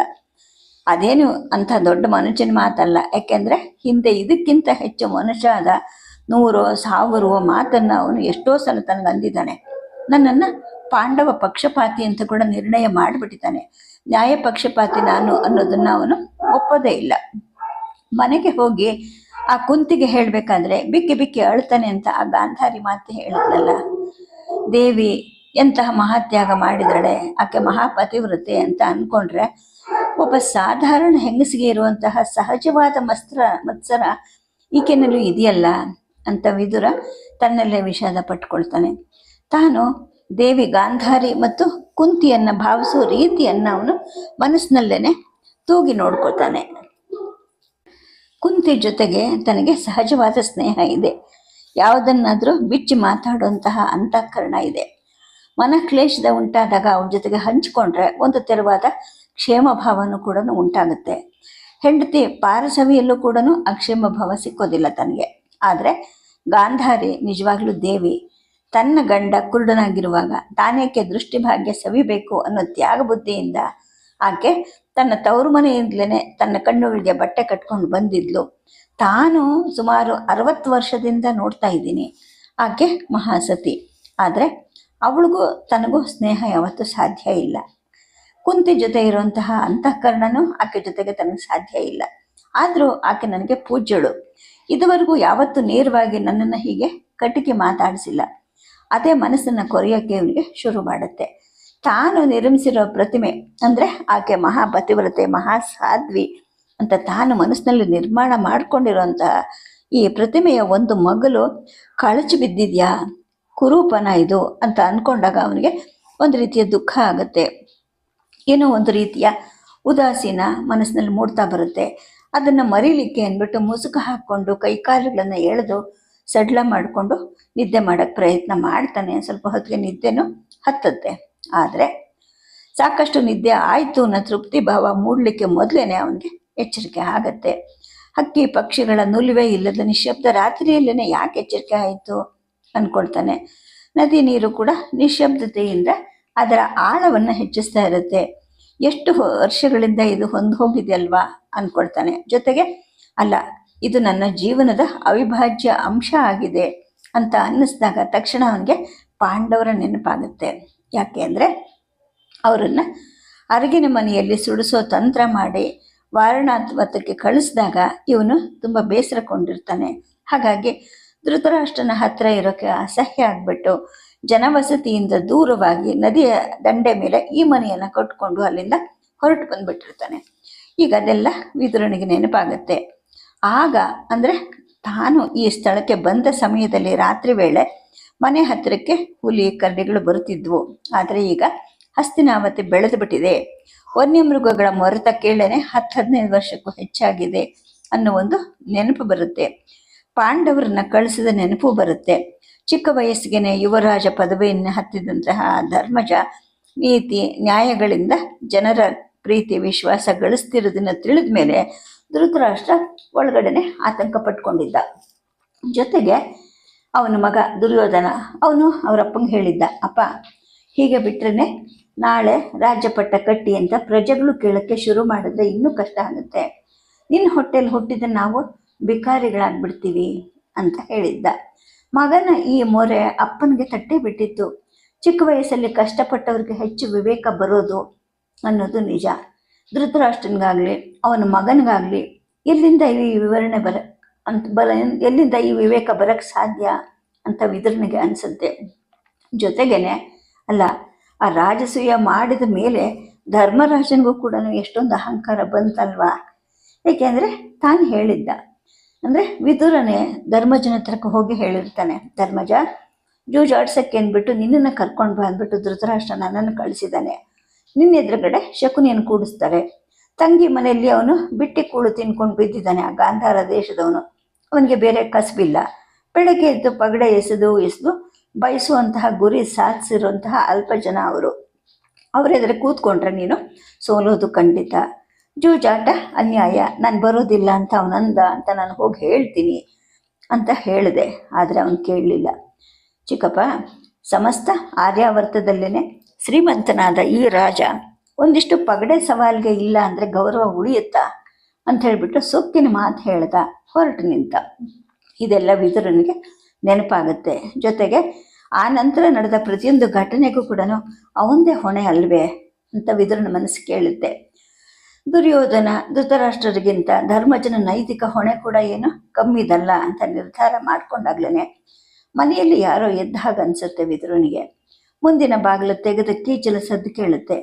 ಅದೇನು ಅಂಥ ದೊಡ್ಡ ಮನುಷ್ಯನ ಮಾತಲ್ಲ. ಯಾಕೆಂದರೆ ಹಿಂದೆ ಇದಕ್ಕಿಂತ ಹೆಚ್ಚು ಮನುಷ್ಯ ಆದ ನೂರೋ, ಸಾವಿರೋ ಮಾತನ್ನು ಅವನು ಎಷ್ಟೋ ಸಲ ತನಗೆ ಅಂದಿದ್ದಾನೆ. ನನ್ನನ್ನು ಪಾಂಡವ ಪಕ್ಷಪಾತಿ ಅಂತ ಕೂಡ ನಿರ್ಣಯ ಮಾಡಿಬಿಟ್ಟಿದ್ದಾನೆ. ನ್ಯಾಯ ಪಕ್ಷಪಾತಿ ನಾನು ಅನ್ನೋದನ್ನು ಅವನು ಒಪ್ಪೋದೇ ಇಲ್ಲ. ಮನೆಗೆ ಹೋಗಿ ಆ ಕುಂತಿಗೆ ಹೇಳಬೇಕಾದ್ರೆ ಬಿಕ್ಕಿ ಬಿಕ್ಕಿ ಅಳ್ತಾನೆ ಅಂತ ಆ ಗಾಂಧಾರಿ ಮಾತೆ ಹೇಳಿದ್ನಲ್ಲ ದೇವಿ, ಎಂತಹ ಮಹಾತ್ಯಾಗ ಮಾಡಿದಾಳೆ ಆಕೆ ಮಹಾಪತಿವ್ರತೆ ಅಂತ ಅಂದ್ಕೊಂಡ್ರೆ ಒಬ್ಬ ಸಾಧಾರಣ ಹೆಂಗಸಿಗೆ ಇರುವಂತಹ ಸಹಜವಾದ ಮಸ್ತ್ರ, ಮತ್ಸರ ಈಕೆನಲ್ಲೂ ಇದೆಯಲ್ಲ? ಅಂತ ವಿದುರ ತನ್ನಲ್ಲೇ ವಿಷಾದ ಪಟ್ಕೊಳ್ತಾನೆ. ತಾನು ದೇವಿ ಗಾಂಧಾರಿ ಮತ್ತು ಕುಂತಿಯನ್ನು ಭಾವಿಸೋ ರೀತಿಯನ್ನು ಅವನು ಮನಸ್ಸಿನಲ್ಲೇನೆ ತೂಗಿ ನೋಡ್ಕೊತಾನೆ ಕುಂತಿ ಜೊತೆಗೆ ತನಗೆ ಸಹಜವಾದ ಸ್ನೇಹ ಇದೆ. ಯಾವುದನ್ನಾದರೂ ಬಿಚ್ಚಿ ಮಾತಾಡುವಂತಹ ಅಂತಃಕರಣ ಇದೆ. ಮನಕ್ಲೇಶದ ಉಂಟಾದಾಗ ಅವ್ರ ಜೊತೆಗೆ ಹಂಚಿಕೊಂಡ್ರೆ ಒಂದು ತೆರವಾದ ಕ್ಷೇಮ ಭಾವನೂ ಕೂಡ ಉಂಟಾಗುತ್ತೆ. ಹೆಂಡತಿ ಪಾರಸವಿಯಲ್ಲೂ ಕೂಡ ಅಕ್ಷೇಮ ಭಾವ ಸಿಕ್ಕೋದಿಲ್ಲ ತನಗೆ. ಆದರೆ ಗಾಂಧಾರಿ ನಿಜವಾಗ್ಲೂ ದೇವಿ. ತನ್ನ ಗಂಡ ಕುರುಡನಾಗಿರುವಾಗ ತಾನೇಕೆ ದೃಷ್ಟಿಭಾಗ್ಯ ಸವಿಬೇಕು ಅನ್ನೋ ತ್ಯಾಗ ಬುದ್ಧಿಯಿಂದ ಆಕೆ ತನ್ನ ತವರು ಮನೆಯಿಂದಲೇ ತನ್ನ ಕಣ್ಣುಗಳಿಗೆ ಬಟ್ಟೆ ಕಟ್ಕೊಂಡು ಬಂದಿದ್ಲು. ತಾನು ಸುಮಾರು ಅರವತ್ತು ವರ್ಷದಿಂದ ನೋಡ್ತಾ ಇದ್ದೀನಿ. ಆಕೆ ಮಹಾಸತಿ. ಆದರೆ ಅವಳಿಗೂ ತನಗೂ ಸ್ನೇಹ ಯಾವತ್ತೂ ಸಾಧ್ಯ ಇಲ್ಲ. ಕುಂತಿ ಜೊತೆ ಇರುವಂತಹ ಅಂತಃಕರಣನೂ ಆಕೆ ಜೊತೆಗೆ ತನಗೆ ಸಾಧ್ಯ ಇಲ್ಲ. ಆದರೂ ಆಕೆ ನನಗೆ ಪೂಜ್ಯಳು. ಇದುವರೆಗೂ ಯಾವತ್ತೂ ನೇರವಾಗಿ ನನ್ನನ್ನು ಹೀಗೆ ಕಟ್ಟಿಗೆ ಮಾತಾಡಿಸಿಲ್ಲ. ಅದೇ ಮನಸ್ಸನ್ನು ಕೊರೆಯೋಕ್ಕೆ ಅವನಿಗೆ ಶುರು ಮಾಡುತ್ತೆ. ತಾನು ನಿರ್ಮಿಸಿರೋ ಪ್ರತಿಮೆ ಅಂದರೆ ಆಕೆ ಮಹಾ ಮಹಾಪತಿವ್ರತೆ ಮಹಾ ಸಾಧ್ವಿ ಅಂತ ತಾನು ಮನಸ್ಸಿನಲ್ಲಿ ನಿರ್ಮಾಣ ಮಾಡಿಕೊಂಡಿರೋಂತಹ ಈ ಪ್ರತಿಮೆಯ ಒಂದು ಮಗಲು ಕಳಚಿ ಬಿದ್ದಿದ್ಯಾ? ಕುರೂಪನ ಇದು ಅಂತ ಅಂದ್ಕೊಂಡಾಗ ಅವನಿಗೆ ಒಂದು ರೀತಿಯ ದುಃಖ ಆಗುತ್ತೆ. ಏನೋ ಒಂದು ರೀತಿಯ ಉದಾಸೀನ ಮನಸ್ಸಿನಲ್ಲಿ ಮೂಡ್ತಾ ಬರುತ್ತೆ. ಅದನ್ನು ಮರೀಲಿಕ್ಕೆ ಅಂದ್ಬಿಟ್ಟು ಮುಸುಕು ಹಾಕ್ಕೊಂಡು ಕೈಕಾಲುಗಳನ್ನು ಎಳೆದು ಸಡ್ಲ ಮಾಡಿಕೊಂಡು ನಿದ್ದೆ ಮಾಡೋಕ್ಕೆ ಪ್ರಯತ್ನ ಮಾಡ್ತಾನೆ. ಸ್ವಲ್ಪ ಹೊತ್ತಿಗೆ ನಿದ್ದೆನೂ ಹತ್ತುತ್ತೆ. ಆದರೆ ಸಾಕಷ್ಟು ನಿದ್ದೆ ಆಯಿತು ಅನ್ನೋ ತೃಪ್ತಿ ಭಾವ ಮೂಡಲಿಕ್ಕೆ ಮೊದಲೇ ಅವನಿಗೆ ಎಚ್ಚರಿಕೆ ಆಗತ್ತೆ. ಹಕ್ಕಿ ಪಕ್ಷಿಗಳ ನುಲಿವೆ ಇಲ್ಲದ ನಿಶಬ್ದ ರಾತ್ರಿಯಲ್ಲೇ ಯಾಕೆ ಎಚ್ಚರಿಕೆ ಆಯಿತು ಅಂದ್ಕೊಳ್ತಾನೆ ನದಿ ನೀರು ಕೂಡ ನಿಶಬ್ದತೆಯಿಂದ ಅದರ ಆಳವನ್ನು ಹೆಚ್ಚಿಸ್ತಾ ಇರುತ್ತೆ. ಎಷ್ಟು ವರ್ಷಗಳಿಂದ ಇದು ಹೊಂದು ಹೋಗಿದೆಯಲ್ವಾ ಅಂದ್ಕೊಳ್ತಾನೆ ಜೊತೆಗೆ ಅಲ್ಲ, ಇದು ನನ್ನ ಜೀವನದ ಅವಿಭಾಜ್ಯ ಅಂಶ ಆಗಿದೆ ಅಂತ ಅನ್ನಿಸ್ದಾಗ ತಕ್ಷಣ ಅವನಿಗೆ ಪಾಂಡವರ ನೆನಪಾಗುತ್ತೆ. ಯಾಕೆ ಅಂದರೆ ಅವರನ್ನು ಅರಗಿನ ಮನೆಯಲ್ಲಿ ಸುಡಿಸೋ ತಂತ್ರ ಮಾಡಿ ವಾರಣಾತ್ವತಕ್ಕೆ ಕಳಿಸಿದಾಗ ಇವನು ತುಂಬ ಬೇಸರಕೊಂಡಿರ್ತಾನೆ ಹಾಗಾಗಿ ಧೃತರಾಷ್ಟ್ರನ ಹತ್ತಿರ ಇರೋಕ್ಕೆ ಅಸಹ್ಯ ಆಗಿಬಿಟ್ಟು ಜನವಸತಿಯಿಂದ ದೂರವಾಗಿ ನದಿಯ ದಂಡೆ ಮೇಲೆ ಈ ಮನೆಯನ್ನು ಕಟ್ಕೊಂಡು ಅಲ್ಲಿಂದ ಹೊರಟು ಬಂದುಬಿಟ್ಟಿರ್ತಾನೆ. ಈಗ ಅದೆಲ್ಲ ವಿದುರನಿಗೆ ನೆನಪಾಗುತ್ತೆ. ಆಗ ಅಂದರೆ ತಾನು ಈ ಸ್ಥಳಕ್ಕೆ ಬಂದ ಸಮಯದಲ್ಲಿ ರಾತ್ರಿ ವೇಳೆ ಮನೆ ಹತ್ತಿರಕ್ಕೆ ಹುಲಿ ಕರಡಿಗಳು ಬರುತ್ತಿದ್ವು. ಆದರೆ ಈಗ ಹಸ್ತಿನಾವತಿ ಬೆಳೆದು ಬಿಟ್ಟಿದೆ ವನ್ಯಮೃಗಗಳ ಮೊರೆತ ಕೇಳನೆ ಹತ್ತು ಹದಿನೈದು ವರ್ಷಕ್ಕೂ ಹೆಚ್ಚಾಗಿದೆ ಅನ್ನೋ ಒಂದು ನೆನಪು ಬರುತ್ತೆ. ಪಾಂಡವರನ್ನ ಕಳಿಸಿದ ನೆನಪು ಬರುತ್ತೆ. ಚಿಕ್ಕ ವಯಸ್ಸಿಗೆನೆ ಯುವರಾಜ ಪದವಿಯನ್ನು ಹತ್ತಿದಂತಹ ಧರ್ಮಜ ನೀತಿ, ನ್ಯಾಯಗಳಿಂದ ಜನರ ಪ್ರೀತಿ, ವಿಶ್ವಾಸ ಗಳಿಸ್ತಿರೋದನ್ನ ತಿಳಿದ ಮೇಲೆ ಧೃತರಾಷ್ಟ್ರ ಒಳಗಡೆನೆ ಆತಂಕ ಪಟ್ಕೊಂಡಿದ್ದ. ಜೊತೆಗೆ ಅವನ ಮಗ ದುರ್ಯೋಧನ, ಅವನು ಅವರಪ್ಪಂಗೆ ಹೇಳಿದ್ದ, ಅಪ್ಪ, ಹೀಗೆ ಬಿಟ್ರೆ ನಾಳೆ ರಾಜ್ಯಪಟ್ಟ ಕಟ್ಟಿ ಅಂತ ಪ್ರಜೆಗಳು ಕೇಳೋಕ್ಕೆ ಶುರು ಮಾಡಿದ್ರೆ ಇನ್ನೂ ಕಷ್ಟ ಆಗುತ್ತೆ. ನಿನ್ನ ಹೊಟ್ಟೆಲಿ ಹುಟ್ಟಿದ ನಾವು ಬಿಕಾರಿಗಳಾಗ್ಬಿಡ್ತೀವಿ ಅಂತ ಹೇಳಿದ್ದ. ಮಗನ ಈ ಮೊರೆ ಅಪ್ಪನಿಗೆ ತಟ್ಟೆ ಬಿಟ್ಟಿತ್ತು. ಚಿಕ್ಕ ವಯಸ್ಸಲ್ಲಿ ಕಷ್ಟಪಟ್ಟವ್ರಿಗೆ ಹೆಚ್ಚು ವಿವೇಕ ಬರೋದು ಅನ್ನೋದು ನಿಜ. ಧೃತರಾಷ್ಟ್ರನಿಗಾಗಲಿ, ಅವನ ಮಗನಿಗಾಗಲಿ, ಇಲ್ಲಿಂದ ಈ ವಿವರಣೆ ಬರ ಅಂತ ಬಲ ಎಲ್ಲಿಂದ ಈ ವಿವೇಕ ಬರಕ್ಕೆ ಸಾಧ್ಯ ಅಂತ ವಿದುರನಿಗೆ ಅನಿಸುತ್ತೆ. ಜೊತೆಗೇನೆ, ಅಲ್ಲ, ಆ ರಾಜಸೂಯ ಮಾಡಿದ ಮೇಲೆ ಧರ್ಮರಾಜನಿಗೂ ಕೂಡ ಎಷ್ಟೊಂದು ಅಹಂಕಾರ ಬಂತಲ್ವಾ? ಏಕೆಂದರೆ ತಾನು ಹೇಳಿದ್ದ. ಅಂದರೆ ವಿದುರನೇ ಧರ್ಮಜನ ಹತ್ರಕ್ಕೆ ಹೋಗಿ ಹೇಳಿರ್ತಾನೆ, ಧರ್ಮಜ ಜೂಜಾಡ್ಸಕ್ಕೆ ಅಂದ್ಬಿಟ್ಟು ನಿನ್ನನ್ನು ಕರ್ಕೊಂಡು ಬಂದ್ಬಿಟ್ಟು ಧೃತರಾಷ್ಟ್ರ ನನ್ನನ್ನು ಕಳಿಸಿದ್ದಾನೆ. ನಿನ್ನ ಎದುರುಗಡೆ ಶಕುನಿಯನ್ನು ಕೂಡಿಸ್ತಾರೆ. ತಂಗಿ ಮನೆಯಲ್ಲಿ ಅವನು ಬಿಟ್ಟಿ ಕೂಳು ತಿನ್ಕೊಂಡು ಬಿದ್ದಿದ್ದಾನೆ, ಆ ಗಾಂಧಾರ ದೇಶದವನು. ಅವನಿಗೆ ಬೇರೆ ಕಸಬಿಲ್ಲ. ಬೆಳಗ್ಗೆ ಎದ್ದು ಪಗಡೆ ಎಸೆದು ಎಸೆದು ಬಯಸುವಂತಹ ಗುರಿ ಸಾಧಿಸಿರುವಂತಹ ಅಲ್ಪ ಜನ ಅವರು. ಅವರೆದ್ರೆ ಕೂತ್ಕೊಂಡ್ರೆ ನೀನು ಸೋಲೋದು ಖಂಡಿತ. ಜೂಜಾಟ ಅನ್ಯಾಯ. ನಾನು ಬರೋದಿಲ್ಲ ಅಂತ ಅವನಂದ ಅಂತ ನಾನು ಹೋಗಿ ಹೇಳ್ತೀನಿ ಅಂತ ಹೇಳಿದೆ. ಆದರೆ ಅವನು ಕೇಳಲಿಲ್ಲ. ಚಿಕ್ಕಪ್ಪ, ಸಮಸ್ತ ಆರ್ಯಾವರ್ತದಲ್ಲೇ ಶ್ರೀಮಂತನಾದ ಈ ರಾಜ ಒಂದಿಷ್ಟು ಪಗಡೆ ಸವಾಲ್ಗೆ ಇಲ್ಲ ಅಂದರೆ ಗೌರವ ಉಳಿಯುತ್ತಾ? ಅಂತ ಹೇಳಿಬಿಟ್ಟು ಸೊಕ್ಕಿನ ಮಾತು ಹೇಳ್ದ, ಹೊರಟು ನಿಂತ. ಇದೆಲ್ಲ ವಿದುರನಿಗೆ ನೆನಪಾಗುತ್ತೆ. ಜೊತೆಗೆ, ಆ ನಂತರ ನಡೆದ ಪ್ರತಿಯೊಂದು ಘಟನೆಗೂ ಕೂಡ ಅವಂದೇ ಹೊಣೆ ಅಲ್ವೇ ಅಂತ ವಿದುರನ ಮನಸ್ಸು ಕೇಳುತ್ತೆ. ದುರ್ಯೋಧನ ಧೃತರಾಷ್ಟ್ರರಿಗಿಂತ ಧರ್ಮಜನ ನೈತಿಕ ಹೊಣೆ ಕೂಡ ಏನು ಕಮ್ಮಿದಲ್ಲ ಅಂತ ನಿರ್ಧಾರ ಮಾಡ್ಕೊಂಡಾಗ್ಲೇ ಮನೆಯಲ್ಲಿ ಯಾರೋ ಎದ್ದ ಹಾಗೆ ಅನ್ಸುತ್ತೆ ವಿದುರನಿಗೆ. ಮುಂದಿನ ಬಾಗಿಲು ತೆಗೆದ ಕೀಚಲ ಸದ್ದು ಕೇಳುತ್ತೆ.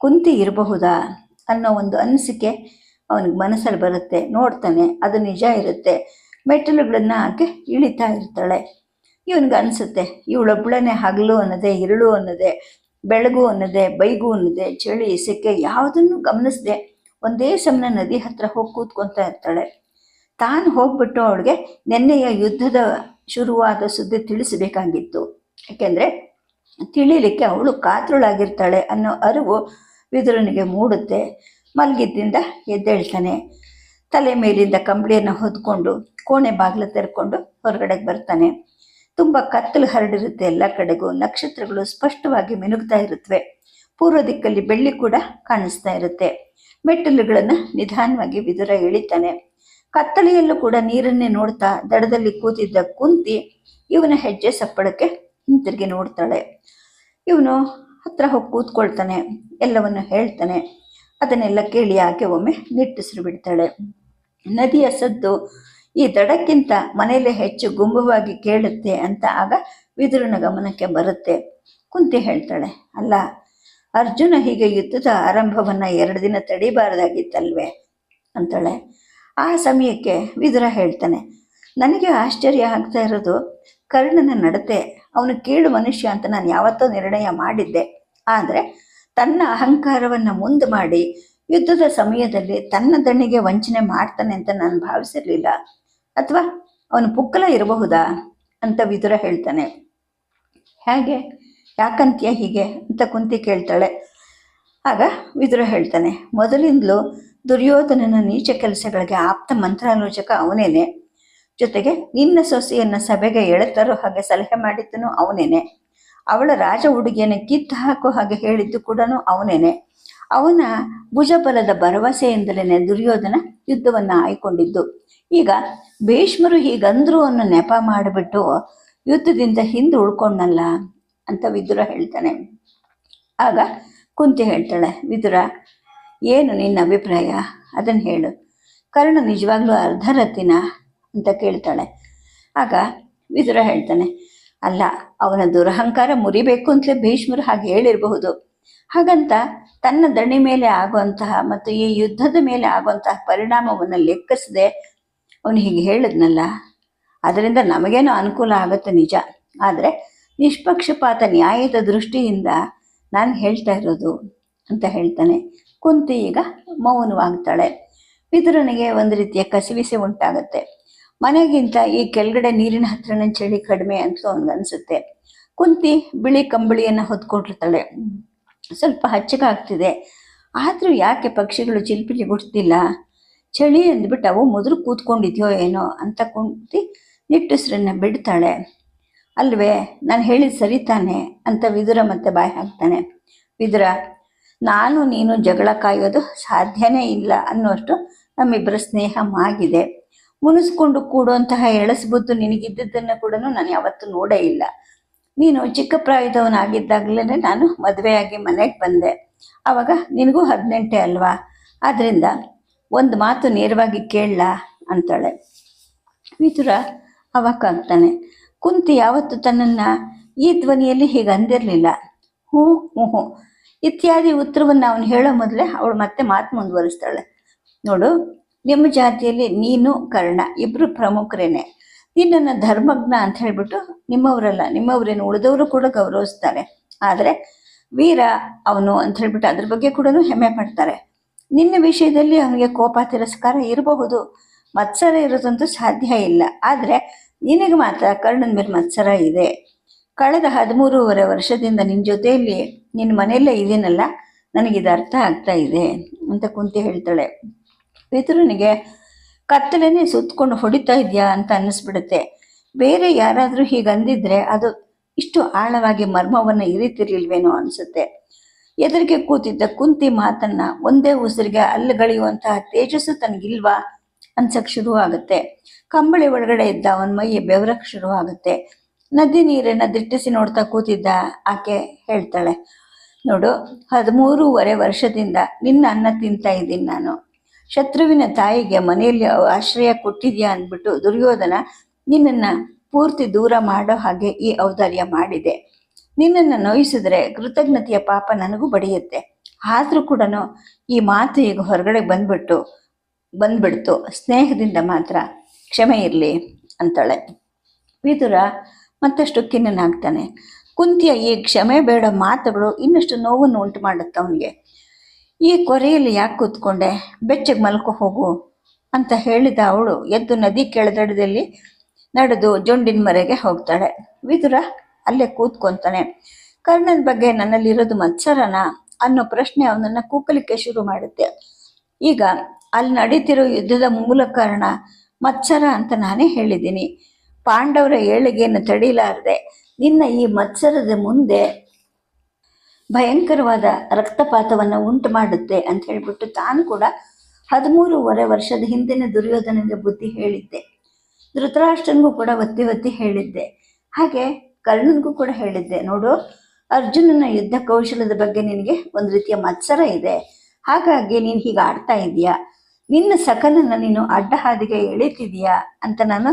ಕುಂತಿ ಇರಬಹುದಾ ಅನ್ನೋ ಒಂದು ಅನಿಸಿಕೆ ಅವನಿಗೆ ಮನಸ್ಸಲ್ಲಿ ಬರುತ್ತೆ, ನೋಡ್ತಾನೆ, ಅದು ನಿಜ ಇರುತ್ತೆ. ಮೆಟ್ಟಿಲುಗಳನ್ನ ಆಕೆ ಇಳಿತಾ ಇರ್ತಾಳೆ. ಇವನಿಗೆ ಅನಿಸುತ್ತೆ ಇವಳೊಬ್ಬಳನೆ ಹಗಲು ಅನ್ನೋದೇ, ಇರುಳು ಅನ್ನೋದೇ, ಬೆಳಗು ಅನ್ನೋದೇ, ಬೈಗು ಅನ್ನೋದೇ, ಚಳಿ, ಸೆಕೆ ಯಾವುದನ್ನು ಗಮನಿಸದೆ. ಒಂದೇ ಸಮನ ನದಿ ಹತ್ರ ಹೋಗಿ ಕೂತ್ಕೊತಾ ಇರ್ತಾಳೆ. ತಾನು ಹೋಗ್ಬಿಟ್ಟು ಅವಳಿಗೆ ನಿನ್ನೆಯ ಯುದ್ಧದ ಶುರುವಾದ ಸುದ್ದಿ ತಿಳಿಸಬೇಕಾಗಿತ್ತು. ಯಾಕೆಂದ್ರೆ, ತಿಳಿಲಿಕ್ಕೆ ಅವಳು ಕಾತುಳಾಗಿರ್ತಾಳೆ ಅನ್ನೋ ಅರಿವು ವಿದುರನಿಗೆ ಮೂಡುತ್ತೆ. ಮಲಗಿದ್ದಿಂದ ಎದ್ದೇಳ್ತಾನೆ. ತಲೆ ಮೇಲಿಂದ ಕಂಬಳಿಯನ್ನು ಹೊದ್ಕೊಂಡು ಕೋಣೆ ಬಾಗಿಲು ತೆರ್ಕೊಂಡು ಹೊರಗಡೆಗೆ ಬರ್ತಾನೆ. ತುಂಬ ಕತ್ತಲು ಹರಡಿರುತ್ತೆ ಎಲ್ಲ ಕಡೆಗೂ. ನಕ್ಷತ್ರಗಳು ಸ್ಪಷ್ಟವಾಗಿ ಮಿನುಗ್ತಾ ಇರುತ್ತವೆ ಪೂರ್ವ ದಿಕ್ಕಲ್ಲಿ ಬೆಳ್ಳಿ ಕೂಡ ಕಾಣಿಸ್ತಾ ಇರುತ್ತೆ. ಮೆಟ್ಟಿಲುಗಳನ್ನು ನಿಧಾನವಾಗಿ ವಿದುರ ಇಳಿತಾನೆ ಕತ್ತಲೆಯಲ್ಲೂ ಕೂಡ ನೀರನ್ನೇ ನೋಡ್ತಾ ದಡದಲ್ಲಿ ಕೂತಿದ್ದ ಕುಂತಿ ಇವನ ಹೆಜ್ಜೆ ಸಪ್ಪಳಕ್ಕೆ ಹಿಂತಿರುಗಿ ನೋಡ್ತಾಳೆ. ಇವನು ಹತ್ರ ಹೋಗಿ ಕೂತ್ಕೊಳ್ತಾನೆ. ಎಲ್ಲವನ್ನು ಹೇಳ್ತಾನೆ. ಅದನ್ನೆಲ್ಲ ಕೇಳಿ ಆಕೆ ಒಮ್ಮೆ ನಿಟ್ಟುಸಿರು ಬಿಡ್ತಾಳೆ. ನದಿಯ ಸದ್ದು ಈ ದಡಕ್ಕಿಂತ ಮನೆಯಲ್ಲೇ ಹೆಚ್ಚು ಗುಂಬವಾಗಿ ಕೇಳುತ್ತೆ ಅಂತ ಆಗ ವಿದುರನ ಗಮನಕ್ಕೆ ಬರುತ್ತೆ. ಕುಂತಿ ಹೇಳ್ತಾಳೆ, ಅಲ್ಲ, ಅರ್ಜುನ ಹೀಗೆ ಯುದ್ಧದ ಆರಂಭವನ್ನ ಎರಡು ದಿನ ತಡಿಬಾರದಾಗಿತ್ತಲ್ವೇ? ಅಂತಾಳೆ. ಆ ಸಮಯಕ್ಕೆ ವಿದುರ ಹೇಳ್ತಾನೆ, ನನಗೆ ಆಶ್ಚರ್ಯ ಆಗ್ತಾ ಇರೋದು, ಕರ್ಣನ ನಡತೆ. ಅವನು ಕೀಳು ಮನುಷ್ಯ ಅಂತ ನಾನು ಯಾವತ್ತೋ ನಿರ್ಣಯ ಮಾಡಿದ್ದೆ. ಆದರೆ ತನ್ನ ಅಹಂಕಾರವನ್ನು ಮುಂದೆ ಮಾಡಿ ಯುದ್ಧದ ಸಮಯದಲ್ಲಿ ತನ್ನ ದಣ್ಣಿಗೆ ವಂಚನೆ ಮಾಡ್ತಾನೆ ಅಂತ ನಾನು ಭಾವಿಸಿರ್ಲಿಲ್ಲ. ಅಥವಾ ಅವನು ಪುಕ್ಕಲ ಇರಬಹುದಾ ಅಂತ ವಿದುರ ಹೇಳ್ತಾನೆ. ಹೇಗೆ? ಯಾಕಂತ್ಯ ಹೀಗೆ ಅಂತ ಕುಂತಿ ಕೇಳ್ತಾಳೆ. ಆಗ ವಿದುರ ಹೇಳ್ತಾನೆ, ಮೊದಲಿಂದಲೂ ದುರ್ಯೋಧನನ ನೀಚ ಕೆಲಸಗಳಿಗೆ ಆಪ್ತ ಮಂತ್ರಾಲೋಚಕ ಅವನೇನೆ. ಜೊತೆಗೆ ನಿನ್ನ ಸೊಸೆಯನ್ನು ಸಭೆಗೆ ಎಳೆತರೋ ಹಾಗೆ ಸಲಹೆ ಮಾಡಿದ್ದನು ಅವನೇನೆ. ಅವಳ ರಾಜ ಹುಡುಗಿಯನ್ನು ಕಿತ್ತು ಹಾಕೋ ಹಾಗೆ ಹೇಳಿದ್ದು ಕೂಡ ಅವನೇನೆ. ಅವನ ಭುಜಬಲದ ಭರವಸೆಯಿಂದಲೇ ದುರ್ಯೋಧನ ಯುದ್ಧವನ್ನು ಆಯ್ಕೊಂಡಿದ್ದು. ಈಗ ಭೀಷ್ಮರು ಹೀಗಂದ್ರು ಅನ್ನೋ ನೆಪ ಮಾಡಿಬಿಟ್ಟು ಯುದ್ಧದಿಂದ ಹಿಂದೆ ಉಳ್ಕೊಂಡಲ್ಲ ಅಂತ ವಿದುರ ಹೇಳ್ತಾನೆ. ಆಗ ಕುಂತಿ ಹೇಳ್ತಾಳೆ, ವಿದುರ, ಏನು ನಿನ್ನ ಅಭಿಪ್ರಾಯ? ಅದನ್ನು ಹೇಳು. ಕರ್ಣ ನಿಜವಾಗ್ಲೂ ಅರ್ಧರತ್ತಿನ ಅಂತ ಕೇಳ್ತಾಳೆ. ಆಗ ವಿದುರ ಹೇಳ್ತಾನೆ ಅಲ್ಲ, ಅವನ ದುರಹಂಕಾರ ಮುರಿಬೇಕು ಅಂತಲೇ ಭೀಷ್ಮರು ಹಾಗೆ ಹೇಳಿರಬಹುದು. ಹಾಗಂತ ತನ್ನ ದಣಿ ಮೇಲೆ ಆಗುವಂತಹ ಮತ್ತು ಈ ಯುದ್ಧದ ಮೇಲೆ ಆಗುವಂತಹ ಪರಿಣಾಮವನ್ನು ಲೆಕ್ಕಿಸದೆ ಅವನು ಹೀಗೆ ಹೇಳಿದ್ನಲ್ಲ, ಅದರಿಂದ ನಮಗೇನೋ ಅನುಕೂಲ ಆಗುತ್ತೆ ನಿಜ. ಆದರೆ ನಿಷ್ಪಕ್ಷಪಾತ ನ್ಯಾಯದ ದೃಷ್ಟಿಯಿಂದ ನಾನು ಹೇಳ್ತಾ ಇರೋದು ಅಂತ ಹೇಳ್ತಾನೆ. ಕುಂತಿ ಈಗ ಮೌನವಾಗ್ತಾಳೆ. ಪಿತೃನಿಗೆ ಒಂದು ರೀತಿಯ ಕಸಿವಿಸಿ ಉಂಟಾಗುತ್ತೆ. ಮನೆಗಿಂತ ಈ ಕೆಳಗಡೆ ನೀರಿನ ಹತ್ರನ ಚಳಿ ಕಡಿಮೆ ಅಂತ ಅವನಿಗನ್ಸುತ್ತೆ ಕುಂತಿ ಬಿಳಿ ಕಂಬಳಿಯನ್ನು ಹೊತ್ಕೊಂಡಿರ್ತಾಳೆ ಸ್ವಲ್ಪ ಹಚ್ಚಗಾಗ್ತಿದೆ ಆದರೂ ಯಾಕೆ ಪಕ್ಷಿಗಳು ಚಿಲ್ಪಿಲಿ ಗುಡ್ತಿಲ್ಲ ಚಳಿ ಅಂದ್ಬಿಟ್ಟು ಅವು ಮೊದಲು ಕೂತ್ಕೊಂಡಿದ್ಯೋ ಏನೋ ಅಂತ ಕುಂತಿ ನಿಟ್ಟುಸ್ರನ್ನ ಬಿಡ್ತಾಳೆ. ಅಲ್ವೇ, ನಾನು ಹೇಳಿದ ಸರಿ ತಾನೆ ಅಂತ ವಿದುರ ಮತ್ತೆ ಬಾಯಿ ಹಾಕ್ತಾನೆ. ವಿದುರ, ನಾನು ನೀನು ಜಗಳ ಕಾಯೋದು ಸಾಧ್ಯನೇ ಇಲ್ಲ ಅನ್ನುವಷ್ಟು ನಮ್ಮಿಬ್ಬರ ಸ್ನೇಹ ಮಾಗಿದೆ. ಮುನಿಸ್ಕೊಂಡು ಕೂಡುವಂತಹ ಎಳಸ್ಬುದ್ದು ನಿನಗಿದ್ದದ್ದನ್ನು ಕೂಡ ನಾನು ಯಾವತ್ತೂ ನೋಡೇ ಇಲ್ಲ. ನೀನು ಚಿಕ್ಕ ಪ್ರಾಯದವನಾಗಿದ್ದಾಗಲೇ ನಾನು ಮದುವೆಯಾಗಿ ಮನೆಗೆ ಬಂದೆ. ಆವಾಗ ನಿನಗೂ ಹದಿನೆಂಟೆ ಅಲ್ವಾ? ಆದ್ದರಿಂದ ಒಂದು ಮಾತು ನೇರವಾಗಿ ಕೇಳಲ್ಲ ಅಂತಾಳೆ. ವಿದುರ ಅವಕ್ಕಾಗ್ತಾನೆ ಕುಂತಿ ಯಾವತ್ತು ತನ್ನನ್ನು ಈ ಧ್ವನಿಯಲ್ಲಿ ಹೀಗೆ ಅಂದಿರಲಿಲ್ಲ. ಹ್ಞೂ ಹ್ಞೂ ಹ್ಞೂ ಇತ್ಯಾದಿ ಉತ್ತರವನ್ನು ಅವನು ಹೇಳೋ ಮೊದಲೇ ಅವಳು ಮತ್ತೆ ಮಾತು ಮುಂದುವರಿಸ್ತಾಳೆ. ನೋಡು ನಿಮ್ಮ ಜಾತಿಯಲ್ಲಿ ನೀನು ಕರ್ಣ ಇಬ್ಬರು ಪ್ರಮುಖರೇನೆ. ನಿನ್ನನ್ನು ಧರ್ಮಜ್ಞ ಅಂತ ಹೇಳ್ಬಿಟ್ಟು ನಿಮ್ಮವರಲ್ಲ, ನಿಮ್ಮವರೇನು ಉಳಿದವರು ಕೂಡ ಗೌರವಿಸ್ತಾರೆ. ಆದರೆ ವೀರ ಅವನು ಅಂತ ಹೇಳ್ಬಿಟ್ಟು ಅದ್ರ ಬಗ್ಗೆ ಕೂಡ ಹೆಮ್ಮೆ ಪಡ್ತಾರೆ. ನಿನ್ನ ವಿಷಯದಲ್ಲಿ ಅವನಿಗೆ ಕೋಪ, ತಿರಸ್ಕಾರ ಇರಬಹುದು. ಮತ್ಸರ ಇರೋದಂತೂ ಸಾಧ್ಯ ಇಲ್ಲ. ಆದರೆ ನಿನಗೆ ಮಾತ್ರ ಕರ್ಣನ ಮೇಲೆ ಮತ್ಸರ ಇದೆ. ಕಳೆದ ಹದಿಮೂರುವರೆ ವರ್ಷದಿಂದ ನಿನ್ನ ಜೊತೆಯಲ್ಲಿ ನಿನ್ನ ಮನೆಯಲ್ಲೇ ಇದೀನಲ್ಲ ನನಗಿದು ಅರ್ಥ ಆಗ್ತಾ ಇದೆ ಅಂತ ಕುಂತಿ ಹೇಳ್ತಾಳೆ. ಪಿತೃನಿಗೆ, ಕತ್ತಲೆನೇ ಸುತ್ತಕೊಂಡು ಹೊಡಿತಾ ಇದೆಯಾ? ಅಂತ ಅನ್ನಿಸ್ಬಿಡುತ್ತೆ. ಬೇರೆ ಯಾರಾದರೂ ಹೀಗಂದಿದ್ರೆ ಅದು ಇಷ್ಟು ಆಳವಾಗಿ ಮರ್ಮವನ್ನು ಇರಿತಿರ್ಲಿಲ್ವೇನೋ ಅನಿಸುತ್ತೆ. ಎದುರಿಗೆ ಕೂತಿದ್ದ ಕುಂತಿ ಮಾತನ್ನ ಒಂದೇ ಉಸಿರಿಗೆ ಅಲ್ಲಗಳೆಯುವಂತಹ ತೇಜಸ್ಸು ತನಗಿಲ್ವಾ ಅನ್ಸಕ್ ಶುರು ಆಗುತ್ತೆ. ಕಂಬಳಿ ಒಳಗಡೆ ಇದ್ದ ಅವನ ಮೈಯ ಬೆವರಕ್ಕೆ ಶುರು ಆಗುತ್ತೆ. ನದಿ ನೀರನ್ನ ದಿಟ್ಟಿಸಿ ನೋಡ್ತಾ ಕೂತಿದ್ದ ಆಕೆ ಹೇಳ್ತಾಳೆ, ನೋಡು, ಹದಿಮೂರುವರೆ ವರ್ಷದಿಂದ ನಿನ್ನ ಅನ್ನ ತಿಂತಾ ಇದ್ದೀನಿ ನಾನು. ಶತ್ರುವಿನ ತಾಯಿಗೆ ಮನೆಯಲ್ಲಿ ಆಶ್ರಯ ಕೊಟ್ಟಿದ್ಯಾ ಅಂದ್ಬಿಟ್ಟು ದುರ್ಯೋಧನ ನಿನ್ನನ್ನು ಪೂರ್ತಿ ದೂರ ಮಾಡೋ ಹಾಗೆ ಈ ಔದಾರ್ಯ ಮಾಡಿದೆ. ನಿನ್ನನ್ನು ನೋಯಿಸಿದ್ರೆ ಕೃತಜ್ಞತೆಯ ಪಾಪ ನನಗೂ ಬಡಿಯುತ್ತೆ. ಆದರೂ ಕೂಡ ಈ ಮಾತು ಈಗ ಹೊರಗಡೆ ಬಂದ್ಬಿಟ್ಟು, ಬಂದ್ಬಿಡ್ತು. ಸ್ನೇಹದಿಂದ ಮಾತ್ರ ಕ್ಷಮೆ ಇರಲಿ ಅಂತಾಳೆ. ವಿದುರ ಮತ್ತಷ್ಟು ಖಿನ್ನನಾಗ್ತಾನೆ. ಕುಂತಿಯ ಈ ಕ್ಷಮೆ ಬೇಡ ಮಾತುಗಳು ಇನ್ನಷ್ಟು ನೋವನ್ನು ಉಂಟು ಮಾಡುತ್ತೆ ಅವನಿಗೆ. ಈ ಕೊರೆಯಲ್ಲಿ ಯಾಕೆ ಕೂತ್ಕೊಂಡೆ? ಬೆಚ್ಚಗೆ ಮಲ್ಕೊ ಹೋಗು ಅಂತ ಹೇಳಿದ ಅವಳು ಎದ್ದು ನದಿ ಕೆಳದಡದಲ್ಲಿ ನಡೆದು ಜೊಂಡಿನ ಮರೆಗೆ ಹೋಗ್ತಾಳೆ. ವಿದುರ ಅಲ್ಲೇ ಕೂತ್ಕೊಂತಾನೆ. ಕರ್ಣನ ಬಗ್ಗೆ ನನ್ನಲ್ಲಿರೋದು ಮತ್ಸರನ ಅನ್ನೋ ಪ್ರಶ್ನೆ ಅವನನ್ನು ಕೂಕಲಿಕ್ಕೆ ಶುರು ಮಾಡುತ್ತೆ. ಈಗ ಅಲ್ಲಿ ನಡೀತಿರೋ ಯುದ್ಧದ ಮೂಲ ಕಾರಣ ಮತ್ಸರ ಅಂತ ನಾನೇ ಹೇಳಿದ್ದೀನಿ. ಪಾಂಡವರ ಏಳಿಗೆಯನ್ನು ತಡೀಲಾರದೆ ನಿನ್ನ ಈ ಮತ್ಸರದ ಮುಂದೆ ಭಯಂಕರವಾದ ರಕ್ತಪಾತವನ್ನು ಉಂಟು ಮಾಡುತ್ತೆ ಅಂತ ಹೇಳಿಬಿಟ್ಟು ತಾನು ಕೂಡ ಹದಿಮೂರುವರೆ ವರ್ಷದ ಹಿಂದಿನ ದುರ್ಯೋಧನನಿಗೆ ಬುದ್ಧಿ ಹೇಳಿದ್ದೆ. ಧೃತರಾಷ್ಟ್ರನಿಗೂ ಕೂಡ ಒತ್ತಿ ಒತ್ತಿ ಹೇಳಿದ್ದೆ. ಹಾಗೆ ಕರ್ಣನಿಗೂ ಕೂಡ ಹೇಳಿದ್ದೆ. ನೋಡು, ಅರ್ಜುನನ ಯುದ್ಧ ಕೌಶಲದ ಬಗ್ಗೆ ನಿನಗೆ ಒಂದು ರೀತಿಯ ಮತ್ಸರ ಇದೆ. ಹಾಗಾಗಿ ನೀನು ಹೀಗೆ ಆಡ್ತಾ ಇದೀಯಾ ನಿನ್ನ ಸಖನನ್ನ ನೀನು ಅಡ್ಡ ಹಾದಿಗೆ ಎಳಿತಿದೀಯಾ ಅಂತ ನಾನು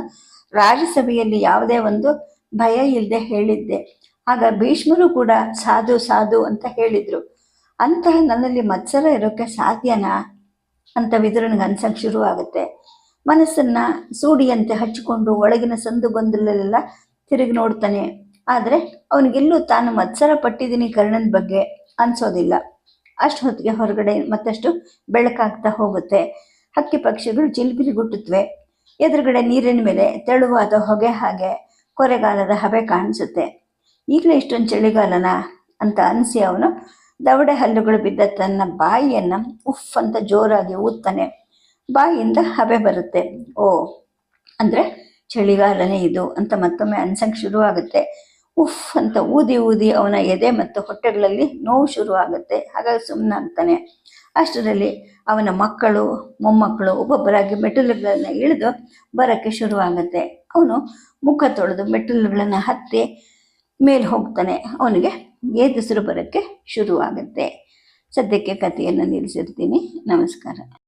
ರಾಜ್ಯಸಭೆಯಲ್ಲಿ ಯಾವುದೇ ಒಂದು ಭಯ ಇಲ್ಲದೆ ಹೇಳಿದ್ದೆ. ಆಗ ಭೀಷ್ಮರು ಕೂಡ ಸಾಧು ಸಾಧು ಅಂತ ಹೇಳಿದ್ರು. ಅಂತಹ ನನ್ನಲ್ಲಿ ಮತ್ಸರ ಇರೋಕ್ಕೆ ಸಾಧ್ಯನಾ? ಅಂತ ವಿದುರನಿಗೆ ಅನ್ಸಕ್ಕೆ ಶುರುವಾಗುತ್ತೆ. ಮನಸ್ಸನ್ನ ಸೂಡಿಯಂತೆ ಹಚ್ಚಿಕೊಂಡು ಒಳಗಿನ ಸಂದು ಗೊಂದಲೆಲ್ಲ ತಿರುಗಿ ನೋಡ್ತಾನೆ. ಆದರೆ ಅವನಿಗೆಲ್ಲೂ ತಾನು ಮತ್ಸರ ಪಟ್ಟಿದ್ದೀನಿ ಕರ್ಣನ ಬಗ್ಗೆ ಅನ್ಸೋದಿಲ್ಲ. ಅಷ್ಟು ಹೊತ್ತಿಗೆ ಹೊರಗಡೆ ಮತ್ತಷ್ಟು ಬೆಳಕಾಗ್ತಾ ಹೋಗುತ್ತೆ. ಹಕ್ಕಿ ಪಕ್ಷಿಗಳು ಚಿಲ್ಪಿಲಿ ಗುಟ್ಟುತ್ತವೆ ಎದುರುಗಡೆ ನೀರಿನ ಮೇಲೆ ತೆಳುವಾದ ಹೊಗೆ ಹಾಗೆ ಕೊರೆಗಾಲದ ಹಬೆ ಕಾಣಿಸುತ್ತೆ. ಈಗಲೇ ಇಷ್ಟೊಂದು ಚಳಿಗಾಲನ ಅಂತ ಅನಿಸಿ ಅವನು. ದವಡೆ ಹಲ್ಲುಗಳು ಬಿದ್ದ ತನ್ನ ಬಾಯಿಯನ್ನು ಉಫ್ ಅಂತ ಜೋರಾಗಿ ಊದ್ತಾನೆ. ಬಾಯಿಯಿಂದ ಹಬೆ ಬರುತ್ತೆ. ಓ, ಅಂದರೆ ಚಳಿಗಾಲನೇ ಇದು ಅಂತ ಮತ್ತೊಮ್ಮೆ ಅನ್ಸಂಗೆ ಶುರುವಾಗುತ್ತೆ. ಉಫ್ ಅಂತ ಊದಿ ಊದಿ ಅವನ ಎದೆ ಮತ್ತು ಹೊಟ್ಟೆಗಳಲ್ಲಿ ನೋವು ಶುರುವಾಗುತ್ತೆ. ಹಾಗಾಗಿ ಸುಮ್ಮನಾಗ್ತಾನೆ ಅಷ್ಟರಲ್ಲಿ ಅವನ ಮಕ್ಕಳು, ಮೊಮ್ಮಕ್ಕಳು ಒಬ್ಬೊಬ್ಬರಾಗಿ ಮೆಟ್ಟಿಲುಗಳನ್ನು ಇಳಿದು ಬರೋಕ್ಕೆ ಶುರುವಾಗುತ್ತೆ. ಅವನು ಮುಖ ತೊಳೆದು ಮೆಟ್ಟಿಲುಗಳನ್ನು ಹತ್ತಿ ಮೇಲೆ ಹೋಗ್ತಾನೆ. ಅವನಿಗೆ ಏದುಸಿರು ಬರೋಕ್ಕೆ ಶುರುವಾಗುತ್ತೆ. ಸದ್ಯಕ್ಕೆ ಕಥೆಯನ್ನು ನಿಲ್ಲಿಸಿರ್ತೀನಿ. ನಮಸ್ಕಾರ.